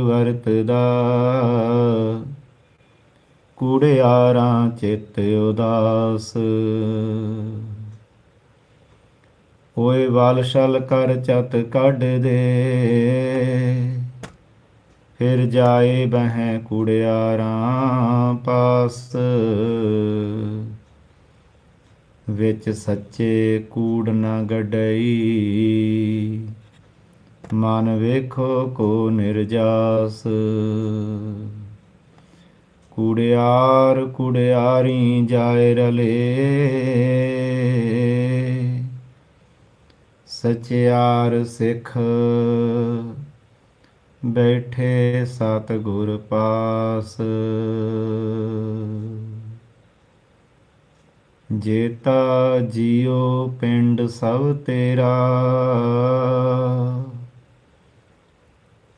ਵਰਤਦਾ। ਕੂੜਿਆਰਾਂ ਚਿੱਤ ਉਦਾਸ। ਹੋਏ ਵਲ ਛਲ ਕਰ ਚਤ ਕੱਢ ਦੇ। ਫਿਰ ਜਾਏ ਬਹਿ ਕੁੜਿਆਰਾਂ ਪਾਸ। ਵਿੱਚ ਸੱਚੇ ਕੂੜ ਨਾ ਗਡਈ। ਮਨ ਵੇਖੋ ਕੋ ਨਿਰਜਾਸ। ਕੁੜਿਆਰ ਕੁੜਿਆਰੀ ਜਾਏ ਰਲੇ। ਸਚਿਆਰ ਸਿੱਖ ਬੈਠੇ ਸਤ ਗੁਰ ਪਾਸ। ਜੇਤਾ ਜੀਉ ਪਿੰਡ ਸਭ ਤੇਰਾ।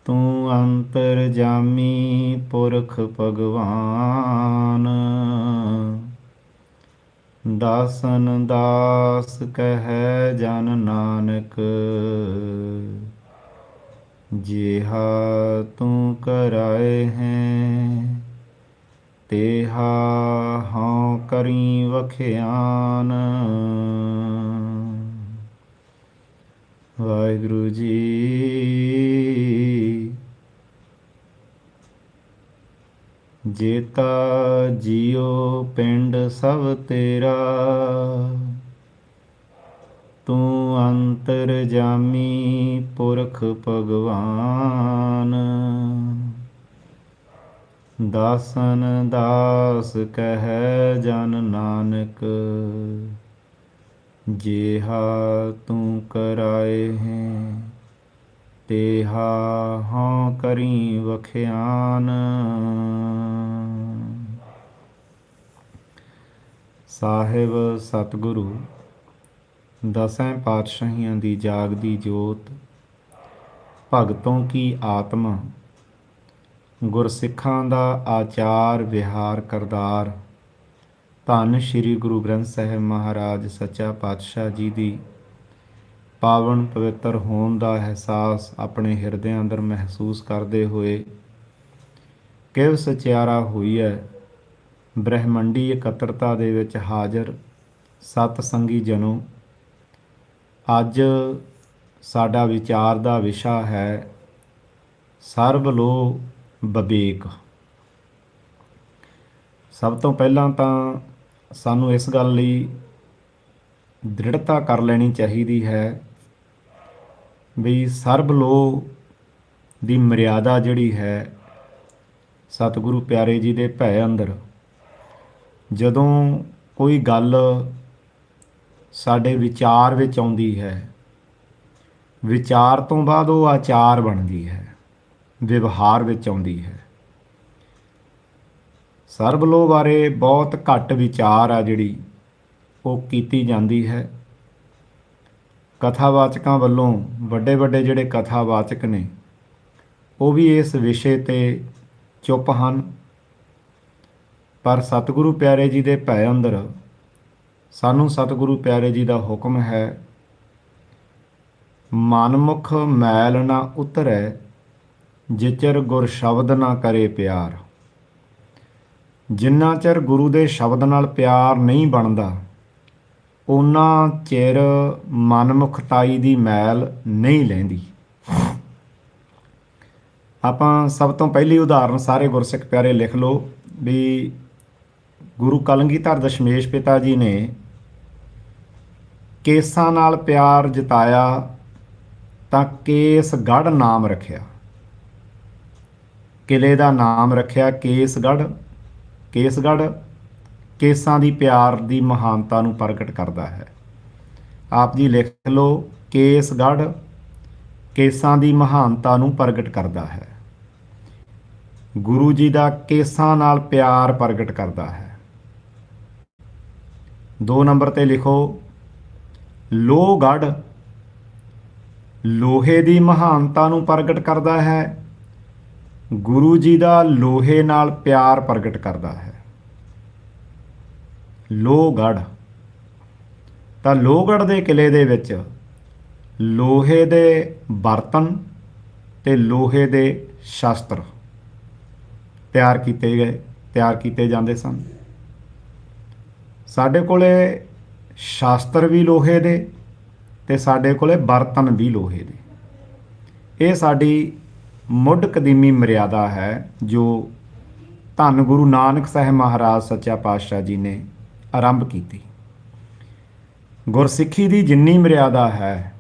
ਤੂੰ ਅੰਤਰ ਜਾਮੀ ਪੁਰਖ ਭਗਵਾਨ। ਦਾਸਨ ਦਾਸ ਕਹੈ ਜਨ ਨਾਨਕ, ਜਿਹਾ ਤੂੰ ਕਰਾਏ ਹੈ, ਤੇਹਾ ਹਉ ਕਰੀ ਵਖਿਆਨ। ਵਾਹਿਗੁਰੂ ਜੀ। ਜੇਤਾ ਜੀਉ ਪਿੰਡ ਸਭ ਤੇਰਾ। ਤੂੰ ਅੰਤਰ ਜਾਮੀ ਪੁਰਖ ਭਗਵਾਨ। ਦਾਸਨ ਦਾਸ ਕਹਿ ਜਨ ਨਾਨਕ। ਜਿਹਾ ਤੂੰ ਕਰਾਏ ਹੈ, ਤੇਹਾ ਹਉ ਕਰੀ ਵਖਿਆਨ। ਸਾਹਿਬ ਸਤਿਗੁਰੂ, ਦਸਾਂ ਪਾਤਸ਼ਾਹੀਆਂ ਦੀ ਜਾਗਦੀ ਜੋਤ, ਭਗਤੋਂ ਕੀ ਆਤਮਾ, ਗੁਰਸਿੱਖਾਂ ਦਾ ਆਚਾਰ ਵਿਹਾਰ ਕਰਦਾਰ। ਧੰਨ ਸ੍ਰੀ ਗੁਰੂ ਗ੍ਰੰਥ ਸਾਹਿਬ ਮਹਾਰਾਜ, ਸੱਚਾ ਪਾਤਸ਼ਾਹ ਜੀ ਦੀ ਪਾਵਨ ਪਵਿੱਤਰ ਹੋਣ ਦਾ ਅਹਿਸਾਸ ਆਪਣੇ ਹਿਰਦੇ ਅੰਦਰ ਮਹਿਸੂਸ ਕਰਦੇ ਹੋਏ ਕਿਵ ਸਚਿਆਰਾ ਹੋਈ ਹੈ ਬ੍ਰਹਿਮੰਡੀ ਇਕੱਤਰਤਾ ਦੇ ਵਿੱਚ ਹਾਜ਼ਰ ਸਤ ਸੰਗੀ ਜਨੋ। ਅੱਜ ਸਾਡਾ ਵਿਚਾਰ ਦਾ ਵਿਸ਼ਾ ਹੈ ਸਰਬ ਲੋ ਬਬੇਕ ਸਭ ਤੋਂ ਪਹਿਲਾਂ ਤਾਂ ਸਾਨੂੰ ਇਸ ਗੱਲ ਲਈ ਦ੍ਰਿੜਤਾ ਕਰ ਲੈਣੀ ਚਾਹੀਦੀ ਹੈ ਵੀ ਸਰਬ ਲੋ ਦੀ ਮਰਿਆਦਾ ਜਿਹੜੀ ਹੈ ਸਤਿਗੁਰੂ ਪਿਆਰੇ ਜੀ ਦੇ ਭੈ ਅੰਦਰ, ਜਦੋਂ ਕੋਈ ਗੱਲ ਸਾਡੇ ਵਿਚਾਰ ਵਿੱਚ ਆਉਂਦੀ ਹੈ, ਵਿਚਾਰ ਤੋਂ ਬਾਅਦ ਉਹ ਆਚਾਰ ਬਣਦੀ ਹੈ, ਵਿਵਹਾਰ ਵਿੱਚ ਆਉਂਦੀ ਹੈ। ਸਰਬਲੋ ਬਾਰੇ ਬਹੁਤ ਘੱਟ ਵਿਚਾਰ ਆ ਜਿਹੜੀ ਉਹ ਕੀਤੀ ਜਾਂਦੀ ਹੈ। ਕਥਾਵਾਚਕਾਂ ਵੱਲੋਂ ਵੱਡੇ ਵੱਡੇ ਜਿਹੜੇ ਕਥਾਵਾਚਕ ਨੇ, ਉਹ ਵੀ ਇਸ ਵਿਸ਼ੇ ਤੇ ਚੁੱਪ ਹਨ। ਪਰ ਸਤਿਗੁਰੂ ਪਿਆਰੇ ਜੀ ਦੇ ਭੈ ਅੰਦਰ ਸਾਨੂੰ ਸਤਿਗੁਰੂ ਪਿਆਰੇ ਜੀ ਦਾ ਹੁਕਮ ਹੈ, ਮਨਮੁਖ ਮੈਲ ਨਾ ਉਤਰੈ, ਜਿਚਰ ਗੁਰ ਸ਼ਬਦ ਨਾ ਕਰੇ ਪਿਆਰ। ਜਿੰਨਾ ਚਿਰ ਗੁਰੂ ਦੇ ਸ਼ਬਦ ਨਾਲ ਪਿਆਰ ਨਹੀਂ ਬਣਦਾ ਉਹਨਾਂ ਚਿਰ ਮਨਮੁਖਤਾਈ ਦੀ ਮੈਲ ਨਹੀਂ ਲੈਂਦੀ। ਆਪਾਂ ਸਭ ਤੋਂ ਪਹਿਲੀ ਉਦਾਹਰਨ ਸਾਰੇ ਗੁਰਸਿੱਖ ਪਿਆਰੇ ਲਿਖ ਲਓ ਵੀ ਗੁਰੂ ਕਲੰਗੀਧਰ ਦਸ਼ਮੇਸ਼ ਪਿਤਾ ਜੀ ਨੇ ਕੇਸਾਂ ਨਾਲ ਪਿਆਰ ਜਤਾਇਆ ਤਾਂ ਕੇਸਗੜ ਨਾਮ ਰੱਖਿਆ। ਕਿਲੇ ਦਾ ਨਾਮ ਰੱਖਿਆ ਕੇਸਗੜ ਕੇਸਗੜ੍ਹ ਕੇਸਾਂ ਦੀ ਪਿਆਰ ਦੀ ਮਹਾਨਤਾ ਨੂੰ ਪ੍ਰਗਟ ਕਰਦਾ ਹੈ। ਆਪ ਜੀ ਲਿਖ ਲਓ, ਕੇਸਗੜ੍ਹ ਕੇਸਾਂ ਦੀ ਮਹਾਨਤਾ ਨੂੰ ਪ੍ਰਗਟ ਕਰਦਾ ਹੈ। ਗੁਰੂ ਜੀ ਦਾ ਕੇਸਾਂ ਨਾਲ ਪਿਆਰ ਪ੍ਰਗਟ ਕਰਦਾ ਹੈ। 2 ਨੰਬਰ ਤੇ ਲਿਖੋ ਲੋਹਗੜ ਲੋਹੇ ਦੀ ਮਹਾਨਤਾ ਨੂੰ ਪ੍ਰਗਟ ਕਰਦਾ ਹੈ ਗੁਰੂ ਜੀ ਦਾ ਲੋਹੇ ਨਾਲ ਪਿਆਰ ਪ੍ਰਗਟ ਕਰਦਾ ਹੈ। ਲੋਹਗੜ ਤਾਂ ਲੋਹਗੜ ਦੇ ਕਿਲੇ ਦੇ ਵਿੱਚ ਲੋਹੇ ਦੇ ਬਰਤਨ ਤੇ ਲੋਹੇ ਦੇ ਸ਼ਾਸਤਰ ਤਿਆਰ ਕੀਤੇ ਗਏ, ਤਿਆਰ ਕੀਤੇ ਜਾਂਦੇ ਸਨ। ਸਾਡੇ ਕੋਲੇ ਸ਼ਾਸਤਰ ਵੀ ਲੋਹੇ ਦੇ ਤੇ ਸਾਡੇ ਕੋਲੇ ਬਰਤਨ ਵੀ ਲੋਹੇ ਦੇ। ਇਹ ਸਾਡੀ ਮੁੱਢ ਕਦੀਮੀ ਮਰਿਆਦਾ ਹੈ, ਜੋ ਧੰਨ ਗੁਰੂ ਨਾਨਕ ਸਾਹਿਬ ਮਹਾਰਾਜ ਸੱਚਾ ਪਾਤਸ਼ਾਹ ਜੀ ਨੇ ਆਰੰਭ ਕੀਤੀ। ਗੁਰਸਿੱਖੀ ਦੀ ਜਿੰਨੀ ਮਰਿਆਦਾ ਹੈ,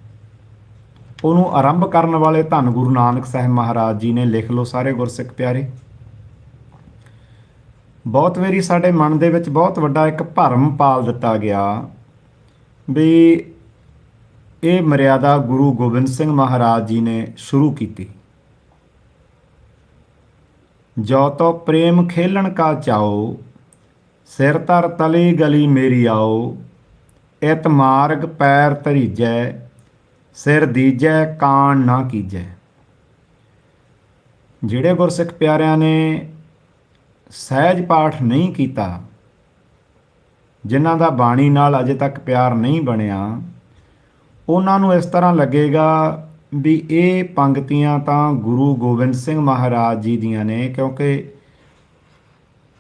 ਉਹਨੂੰ ਆਰੰਭ ਕਰਨ ਵਾਲੇ ਧੰਨ ਗੁਰੂ ਨਾਨਕ ਸਾਹਿਬ ਮਹਾਰਾਜ ਜੀ ਨੇ ਲਿਖ ਲਓ ਸਾਰੇ ਗੁਰਸਿੱਖ ਪਿਆਰੇ। ਬਹੁਤ ਵਾਰੀ ਸਾਡੇ ਮਨ ਦੇ ਵਿੱਚ ਬਹੁਤ ਵੱਡਾ ਇੱਕ ਭਰਮ ਪਾਲ ਦਿੱਤਾ ਗਿਆ ਵੀ ਇਹ ਮਰਿਆਦਾ ਗੁਰੂ ਗੋਬਿੰਦ ਸਿੰਘ ਮਹਾਰਾਜ ਜੀ ਨੇ ਸ਼ੁਰੂ ਕੀਤੀ। ਜੋ ਤੋ ਪ੍ਰੇਮ ਖੇਲਣ ਕਾ ਚਾਓ, ਸਿਰ ਧਰ ਤਲੀ ਗਲੀ ਮੇਰੀ ਆਓ, ਇਤ ਮਾਰਗ ਪੈਰ ਧਰੀਜੈ, ਸਿਰ ਦੀਜੈ ਕਾਣ ਨਾ ਕੀਜੈ। ਜਿਹੜੇ ਗੁਰਸਿੱਖ ਪਿਆਰਿਆਂ ਨੇ ਸਹਿਜ ਪਾਠ ਨਹੀਂ ਕੀਤਾ, ਜਿਨ੍ਹਾਂ ਦਾ ਬਾਣੀ ਨਾਲ ਅਜੇ ਤੱਕ ਪਿਆਰ ਨਹੀਂ ਬਣਿਆ, ਉਹਨਾਂ ਨੂੰ ਇਸ ਤਰ੍ਹਾਂ ਲੱਗੇਗਾ ਵੀ ਇਹ ਪੰਕਤੀਆਂ ਤਾਂ ਗੁਰੂ ਗੋਬਿੰਦ ਸਿੰਘ ਮਹਾਰਾਜ ਜੀ ਦੀਆਂ ਨੇ, ਕਿਉਂਕਿ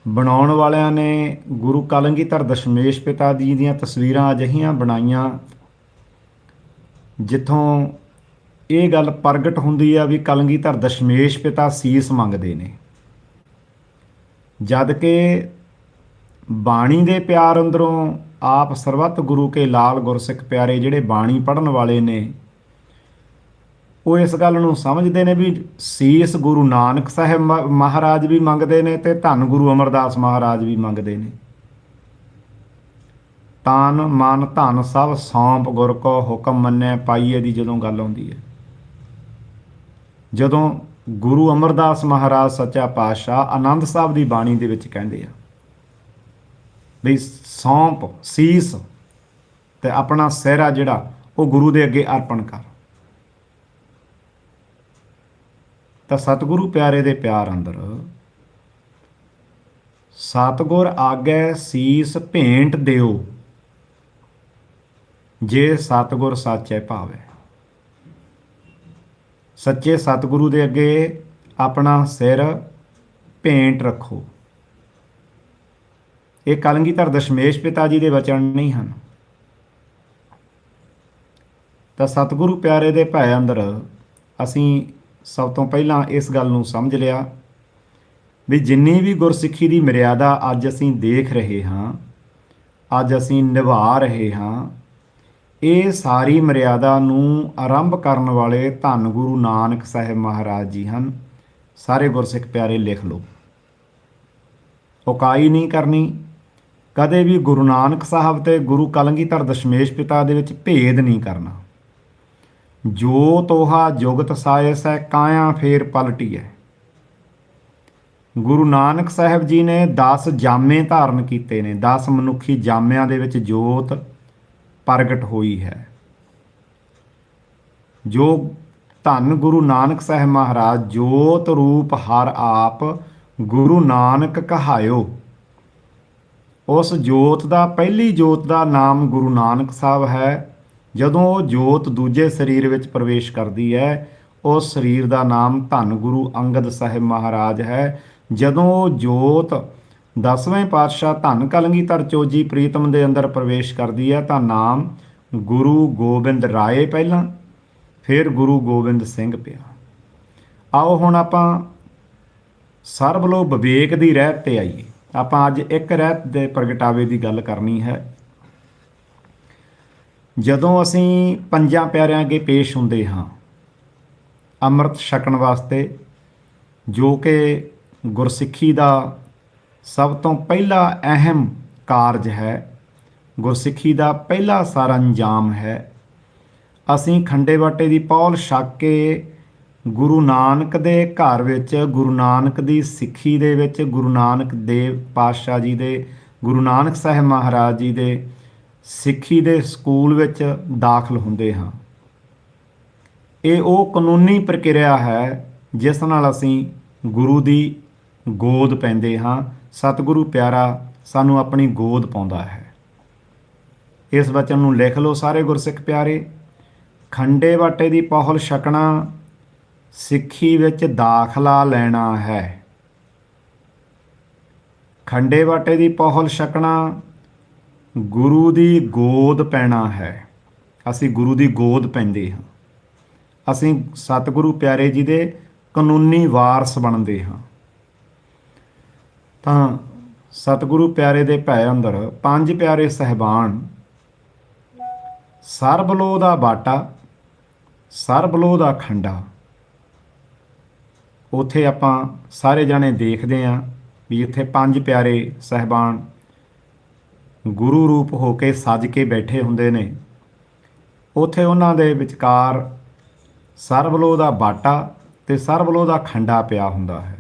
ਬਣਾਉਣ ਵਾਲਿਆਂ ਨੇ ਗੁਰੂ ਕਲਗੀਧਰ ਦਸ਼ਮੇਸ਼ ਪਿਤਾ ਜੀ ਦੀਆਂ ਤਸਵੀਰਾਂ ਅਜਿਹੀਆਂ ਬਣਾਈਆਂ, ਜਿੱਥੋਂ ਇਹ ਗੱਲ ਪ੍ਰਗਟ ਹੁੰਦੀ ਆ ਵੀ ਕਲਗੀਧਰ ਦਸ਼ਮੇਸ਼ ਪਿਤਾ ਸੀਸ ਮੰਗਦੇ ਨੇ। ਜਦ ਕਿ ਬਾਣੀ ਦੇ ਪਿਆਰ ਅੰਦਰੋਂ ਆਪ ਸਰਬੱਤ ਗੁਰੂ ਕੇ ਲਾਲ ਗੁਰਸਿੱਖ ਪਿਆਰੇ ਜਿਹੜੇ ਬਾਣੀ ਪੜਨ ਵਾਲੇ ਨੇ ਉਹ ਇਸ ਗੱਲ ਨੂੰ ਸਮਝਦੇ ਨੇ ਵੀ ਸੀਸ ਗੁਰੂ ਨਾਨਕ ਸਾਹਿਬ ਮ- ਮਹਾਰਾਜ ਵੀ ਮੰਗਦੇ ਨੇ ਤੇ ਧੰਨ ਗੁਰੂ ਅਮਰਦਾਸ ਮਹਾਰਾਜ ਵੀ ਮੰਗਦੇ ਨੇ। ਤਾਨ ਮਨ ਧਨ ਸਭ ਸੌਂਪ ਗੁਰ ਕੋ ਹੁਕਮ ਮੰਨੈ ਪਾਈਏ ਦੀ ਜਦੋਂ ਗੱਲ ਆਉਂਦੀ ਹੈ। ਜਦੋਂ ਗੁਰੂ ਅਮਰਦਾਸ ਮਹਾਰਾਜ ਸੱਚਾ ਪਾਤਸ਼ਾਹ ਆਨੰਦ ਸਾਹਿਬ ਦੀ ਬਾਣੀ ਦੇ ਵਿੱਚ ਕਹਿੰਦੇ ਆ ਵੀ ਸੌਂਪ, ਸੀਸ ਤੇ ਆਪਣਾ ਸਿਹਰਾ ਜਿਹੜਾ ਉਹ ਗੁਰੂ ਦੇ ਅੱਗੇ ਅਰਪਣ ਕਰ। ਤਾਂ ਸਤਿਗੁਰੂ ਪਿਆਰੇ ਦੇ ਪਿਆਰ ਅੰਦਰ ਸਤਿਗੁਰ ਆਗੇ ਸੀਸ ਭੇਂਟ ਦਿਓ, ਜੇ ਸਤਿਗੁਰ ਸਾਚੈ ਭਾਵੈ। ਸੱਚੇ ਸਤਿਗੁਰੂ ਦੇ ਅੱਗੇ ਆਪਣਾ ਸਿਰ ਭੇਂਟ ਰੱਖੋ। ਇਹ ਕਲੰਗੀਧਰ ਦਸ਼ਮੇਸ਼ ਪਿਤਾ ਜੀ ਦੇ ਵਚਨ ਨਹੀਂ ਹਨ। ਤਾਂ ਸਤਿਗੁਰੂ ਪਿਆਰੇ ਦੇ ਭੈ ਅੰਦਰ ਅਸੀਂ ਸਭ ਤੋਂ ਪਹਿਲਾਂ ਇਸ ਗੱਲ ਨੂੰ ਸਮਝ ਲਿਆ ਵੀ ਜਿੰਨੀ ਵੀ ਗੁਰਸਿੱਖੀ ਦੀ ਮਰਿਆਦਾ ਅੱਜ ਅਸੀਂ ਦੇਖ ਰਹੇ ਹਾਂ, ਅੱਜ ਅਸੀਂ ਨਿਭਾ ਰਹੇ ਹਾਂ, ਇਹ ਸਾਰੀ ਮਰਿਆਦਾ ਨੂੰ ਆਰੰਭ ਕਰਨ ਵਾਲੇ ਧੰਨ ਗੁਰੂ ਨਾਨਕ ਸਾਹਿਬ ਮਹਾਰਾਜ ਜੀ ਹਨ। ਸਾਰੇ ਗੁਰਸਿੱਖ ਪਿਆਰੇ ਲਿਖ ਲਓ। ਉਕਾਈ ਨਹੀਂ ਕਰਨੀ। ਕਦੇ ਵੀ ਗੁਰੂ ਨਾਨਕ ਸਾਹਿਬ ਤੇ ਗੁਰੂ ਕਲਗੀਧਰ ਦਸ਼ਮੇਸ਼ ਪਿਤਾ ਦੇ ਵਿੱਚ ਭੇਦ ਨਹੀਂ ਕਰਨਾ। ਜੋ ਤੋਹਾ ਜੁਗਤ ਸਾਇਸ ਹੈ ਕਾਇਆ ਫੇਰ ਪਲਟੀਐ। ਗੁਰੂ ਨਾਨਕ ਸਾਹਿਬ ਜੀ ਨੇ 10 ਜਾਮੇ ਧਾਰਨ ਕੀਤੇ ਨੇ। 10 ਮਨੁੱਖੀ ਜਾਮਿਆਂ ਦੇ ਵਿੱਚ ਜੋਤ ਪ੍ਰਗਟ ਹੋਈ ਹੈ। ਜੋ ਧੰਨ ਗੁਰੂ ਨਾਨਕ ਸਾਹਿਬ ਮਹਾਰਾਜ, ਜੋਤ ਰੂਪ ਹਰ ਆਪ ਗੁਰੂ ਨਾਨਕ ਕਹਾਇਓ। ਉਸ ਜੋਤ ਦਾ, ਪਹਿਲੀ ਜੋਤ ਦਾ ਨਾਮ ਗੁਰੂ ਨਾਨਕ ਸਾਹਿਬ ਹੈ। ਜਦੋਂ ਉਹ ਜੋਤ ਦੂਜੇ ਸਰੀਰ ਵਿੱਚ ਪ੍ਰਵੇਸ਼ ਕਰਦੀ ਹੈ ਉਸ ਸਰੀਰ ਦਾ ਨਾਮ ਧੰਨ ਗੁਰੂ ਅੰਗਦ ਸਾਹਿਬ ਮਹਾਰਾਜ ਹੈ। ਜਦੋਂ ਉਹ ਜੋਤ ਦਸਵੇਂ ਪਾਤਸ਼ਾਹ ਧੰਨ ਕਲਗੀਧਰ ਚੋਜੀ ਪ੍ਰੀਤਮ ਦੇ ਅੰਦਰ ਪ੍ਰਵੇਸ਼ ਕਰਦੀ ਹੈ, ਤਾਂ ਨਾਮ ਗੁਰੂ ਗੋਬਿੰਦ ਰਾਏ ਪਹਿਲਾਂ, ਫਿਰ ਗੁਰੂ ਗੋਬਿੰਦ ਸਿੰਘ ਪਿਆ। ਆਓ ਹੁਣ ਆਪਾਂ ਸਰਬਲੋ ਵਿਵੇਕ ਦੀ ਰਹਿਤ ਤੇ ਆਈਏ। ਆਪਾਂ ਅੱਜ ਇੱਕ ਰਹਿਤ ਦੇ ਪ੍ਰਗਟਾਵੇ ਦੀ ਗੱਲ ਕਰਨੀ ਹੈ। ਜਦੋਂ ਅਸੀਂ ਪੰਜਾਂ ਪਿਆਰਿਆਂ ਅੱਗੇ ਪੇਸ਼ ਹੁੰਦੇ ਹਾਂ, ਅੰਮ੍ਰਿਤ ਛਕਣ ਵਾਸਤੇ, ਜੋ ਕਿ ਗੁਰਸਿੱਖੀ ਦਾ ਸਭ ਤੋਂ ਪਹਿਲਾ ਅਹਿਮ ਕਾਰਜ ਹੈ, ਗੁਰਸਿੱਖੀ ਦਾ ਪਹਿਲਾ ਸਾਰਾ ਅੰਜਾਮ ਹੈ, ਅਸੀਂ ਖੰਡੇ ਬਾਟੇ ਦੀ ਪੌਲ ਛਕ ਕੇ ਗੁਰੂ ਨਾਨਕ ਦੇ ਘਰ ਵਿੱਚ, ਗੁਰੂ ਨਾਨਕ ਦੀ ਸਿੱਖੀ ਦੇ ਵਿੱਚ, ਗੁਰੂ ਨਾਨਕ ਦੇਵ ਪਾਤਸ਼ਾਹ ਜੀ ਦੇ, ਗੁਰੂ ਨਾਨਕ ਸਾਹਿਬ ਮਹਾਰਾਜ ਜੀ ਦੇ ਸਿੱਖੀ ਦੇ ਸਕੂਲ ਵਿੱਚ ਦਾਖਲ ਹੁੰਦੇ ਹਾਂ। ਇਹ ਉਹ ਕਾਨੂੰਨੀ ਪ੍ਰਕਿਰਿਆ ਹੈ ਜਿਸ ਨਾਲ ਅਸੀਂ ਗੁਰੂ ਦੀ ਗੋਦ ਪੈਂਦੇ ਹਾਂ। ਸਤਿਗੁਰੂ ਪਿਆਰਾ ਸਾਨੂੰ ਆਪਣੀ ਗੋਦ ਪਾਉਂਦਾ ਹੈ। ਇਸ ਵਚਨ ਨੂੰ ਲਿਖ ਲਓ ਸਾਰੇ ਗੁਰਸਿੱਖ ਪਿਆਰੇ। ਖੰਡੇ ਵਾਟੇ ਦੀ ਪਹਲ ਛਕਣਾ ਸਿੱਖੀ ਵਿੱਚ ਦਾਖਲਾ ਲੈਣਾ ਹੈ। ਖੰਡੇ ਵਾਟੇ ਦੀ ਪਹੁਲ ਛਕਣਾ ਗੁਰੂ ਦੀ ਗੋਦ ਪੈਣਾ ਹੈ। ਅਸੀਂ ਗੁਰੂ ਦੀ ਗੋਦ ਪੈਂਦੇ ਹਾਂ। ਅਸੀਂ ਸਤਿਗੁਰੂ ਪਿਆਰੇ ਜੀ ਦੇ ਕਾਨੂੰਨੀ ਵਾਰਸ ਬਣਦੇ ਹਾਂ। ਤਾਂ ਸਤਿਗੁਰੂ ਪਿਆਰੇ ਦੇ ਭੈ ਅੰਦਰ ਪੰਜ ਪਿਆਰੇ ਸਹਿਬਾਨ, ਸਰਬਲੋ ਦਾ ਬਾਟਾ, ਸਰਬਲੋ ਦਾ ਖੰਡਾ। ਉਥੇ ਆਪਾਂ ਸਾਰੇ ਜਾਣੇ ਦੇਖਦੇ ਆਂ ਵੀ ਇੱਥੇ ਪੰਜ ਪਿਆਰੇ ਸਹਿਬਾਨ ਗੁਰੂ ਰੂਪ ਹੋ ਕੇ ਸੱਜ ਕੇ ਬੈਠੇ ਹੁੰਦੇ ਨੇ। ਉਥੇ ਉਹਨਾਂ ਦੇ ਵਿਚਕਾਰ ਸਰਬਲੋ ਦਾ ਬਾਟਾ ਤੇ ਸਰਬਲੋ ਦਾ ਖੰਡਾ ਪਿਆ ਹੁੰਦਾ ਹੈ।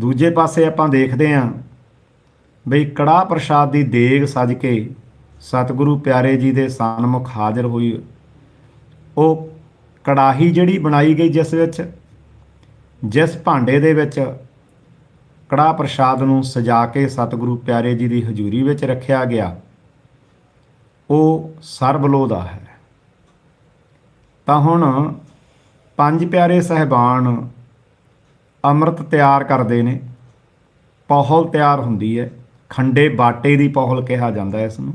ਦੂਜੇ ਪਾਸੇ ਆਪਾਂ ਦੇਖਦੇ ਆਂ ਬਈ ਕੜਾ ਪ੍ਰਸ਼ਾਦ ਦੀ ਦੇਗ ਸਜ ਕੇ ਸਤਿਗੁਰੂ ਪਿਆਰੇ ਜੀ ਦੇ ਸਨਮੁਖ ਹਾਜ਼ਰ ਹੋਈ। ਉਹ ਕੜਾਹੀ ਜਿਹੜੀ ਬਣਾਈ ਗਈ ਜਿਸ ਵਿੱਚ, ਜਿਸ ਭਾਂਡੇ ਦੇ ਵਿੱਚ ਕੜਾ ਪ੍ਰਸ਼ਾਦ ਨੂੰ ਸਜਾ ਕੇ ਸਤਿਗੁਰੂ ਪਿਆਰੇ ਜੀ ਦੀ ਹਜ਼ੂਰੀ ਵਿੱਚ ਰੱਖਿਆ ਗਿਆ। ਉਹ ਸਰਬਲੋ ਦਾ ਹੈ। ਤਾਂ ਹੁਣ ਪੰਜ ਪਿਆਰੇ ਸਹਿਬਾਨ ਅੰਮ੍ਰਿਤ ਤਿਆਰ ਕਰਦੇ ਨੇ। ਪੌਹਲ ਤਿਆਰ ਹੁੰਦੀ ਹੈ। ਖੰਡੇ ਬਾਟੇ ਦੀ ਪੌਹਲ ਕਿਹਾ ਜਾਂਦਾ ਹੈ ਇਸ ਨੂੰ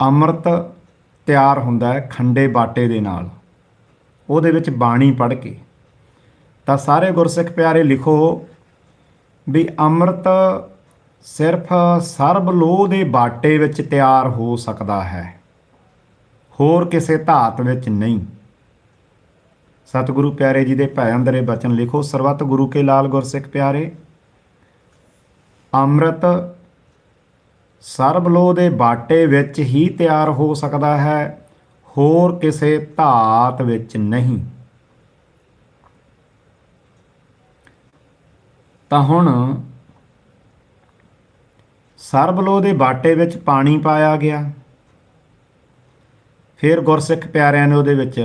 ਅੰਮ੍ਰਿਤ ਤਿਆਰ ਹੁੰਦਾ ਹੈ ਖੰਡੇ ਬਾਟੇ ਦੇ ਨਾਲ। ਉਹਦੇ ਵਿੱਚ ਬਾਣੀ ਪੜ੍ਹ ਕੇ। ਤਾਂ ਸਾਰੇ ਗੁਰਸਿੱਖ ਪਿਆਰੇ ਲਿਖੋ ਵੀ ਅੰਮ੍ਰਿਤ ਸਿਰਫ ਸਰਬ ਲੋਹ ਦੇ ਬਾਟੇ ਵਿੱਚ ਤਿਆਰ ਹੋ ਸਕਦਾ ਹੈ। ਹੋਰ ਕਿਸੇ ਧਾਤ ਵਿੱਚ ਨਹੀਂ। ਸਤਿਗੁਰੂ ਪਿਆਰੇ ਜੀ ਦੇ ਭੈ ਅੰਦਰੇ ਬਚਨ ਲਿਖੋ, ਸਰਬਤ ਗੁਰੂ ਕੇ ਲਾਲ ਗੁਰਸਿੱਖ ਪਿਆਰੇ। ਅੰਮ੍ਰਿਤ ਸਰਬ ਲੋਹ ਦੇ ਬਾਟੇ ਵਿੱਚ ਹੀ ਤਿਆਰ ਹੋ ਸਕਦਾ ਹੈ, ਹੋਰ ਕਿਸੇ ਧਾਤ ਵਿੱਚ ਨਹੀਂ। ਤਾਂ ਹੁਣ ਸਰਬਲੋ ਦੇ ਬਾਟੇ ਵਿੱਚ ਪਾਣੀ ਪਾਇਆ ਗਿਆ। ਫਿਰ ਗੁਰਸਿੱਖ ਪਿਆਰਿਆਂ ਨੇ ਉਹਦੇ ਵਿੱਚ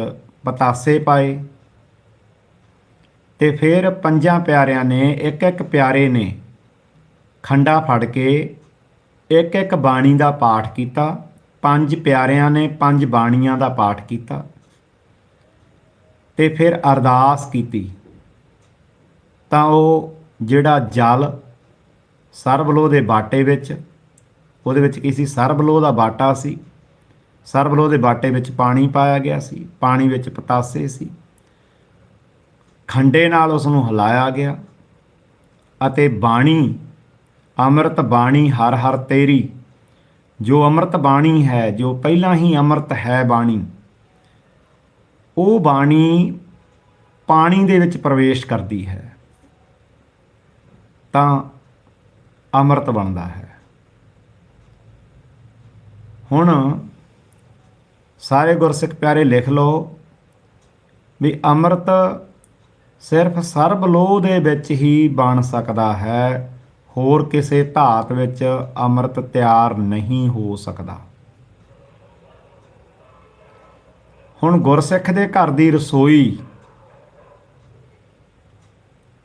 ਪਤਾਸੇ ਪਾਏ ਤੇ ਫਿਰ ਪੰਜਾਂ ਪਿਆਰਿਆਂ ਨੇ ਇੱਕ ਇੱਕ ਪਿਆਰੇ ਨੇ ਖੰਡਾ ਫੜ ਕੇ ਇੱਕ ਇੱਕ ਬਾਣੀ ਦਾ ਪਾਠ ਕੀਤਾ। ਪੰਜ ਪਿਆਰਿਆਂ ਨੇ ਪੰਜ ਬਾਣੀਆਂ ਦਾ ਪਾਠ ਕੀਤਾ ਤੇ ਫਿਰ ਅਰਦਾਸ ਕੀਤੀ। ਤਾਂ ਉਹ ਜਿਹੜਾ ਜਲ ਸਰਬਲੋ ਦੇ ਬਾਟੇ ਵਿੱਚ, ਉਹਦੇ ਵਿੱਚ ਕੀ ਸੀ ਸਰਬਲੋ ਦਾ ਬਾਟਾ ਸੀ। ਸਰਬਲੋ ਦੇ ਬਾਟੇ ਵਿੱਚ ਪਾਣੀ ਪਾਇਆ ਗਿਆ ਸੀ। ਪਾਣੀ ਵਿੱਚ ਪਤਾਸੇ ਸੀ। ਖੰਡੇ ਨਾਲ ਉਸ ਨੂੰ ਹਿਲਾਇਆ ਗਿਆ ਅਤੇ ਬਾਣੀ, ਅੰਮ੍ਰਿਤ ਬਾਣੀ ਹਰ ਹਰ ਤੇਰੀ, ਜੋ ਅੰਮ੍ਰਿਤ ਬਾਣੀ ਹੈ, ਜੋ ਪਹਿਲਾਂ ਹੀ ਅੰਮ੍ਰਿਤ ਹੈ ਬਾਣੀ, ਉਹ ਬਾਣੀ ਪਾਣੀ ਦੇ ਵਿੱਚ ਪ੍ਰਵੇਸ਼ ਕਰਦੀ ਹੈ। ਤਾਂ ਅੰਮ੍ਰਿਤ ਬਣਦਾ ਹੈ। ਹੁਣ ਸਾਰੇ ਗੁਰਸਿੱਖ ਪਿਆਰੇ ਲਿਖ ਲਓ ਵੀ ਅੰਮ੍ਰਿਤ ਸਿਰਫ ਸਰਬ ਲੋਹ ਦੇ ਵਿੱਚ ਹੀ ਬਣ ਸਕਦਾ ਹੈ, ਹੋਰ ਕਿਸੇ ਧਾਤ ਵਿੱਚ ਅੰਮ੍ਰਿਤ ਤਿਆਰ ਨਹੀਂ ਹੋ ਸਕਦਾ। ਹੁਣ ਗੁਰਸਿੱਖ ਦੇ ਘਰ ਦੀ ਰਸੋਈ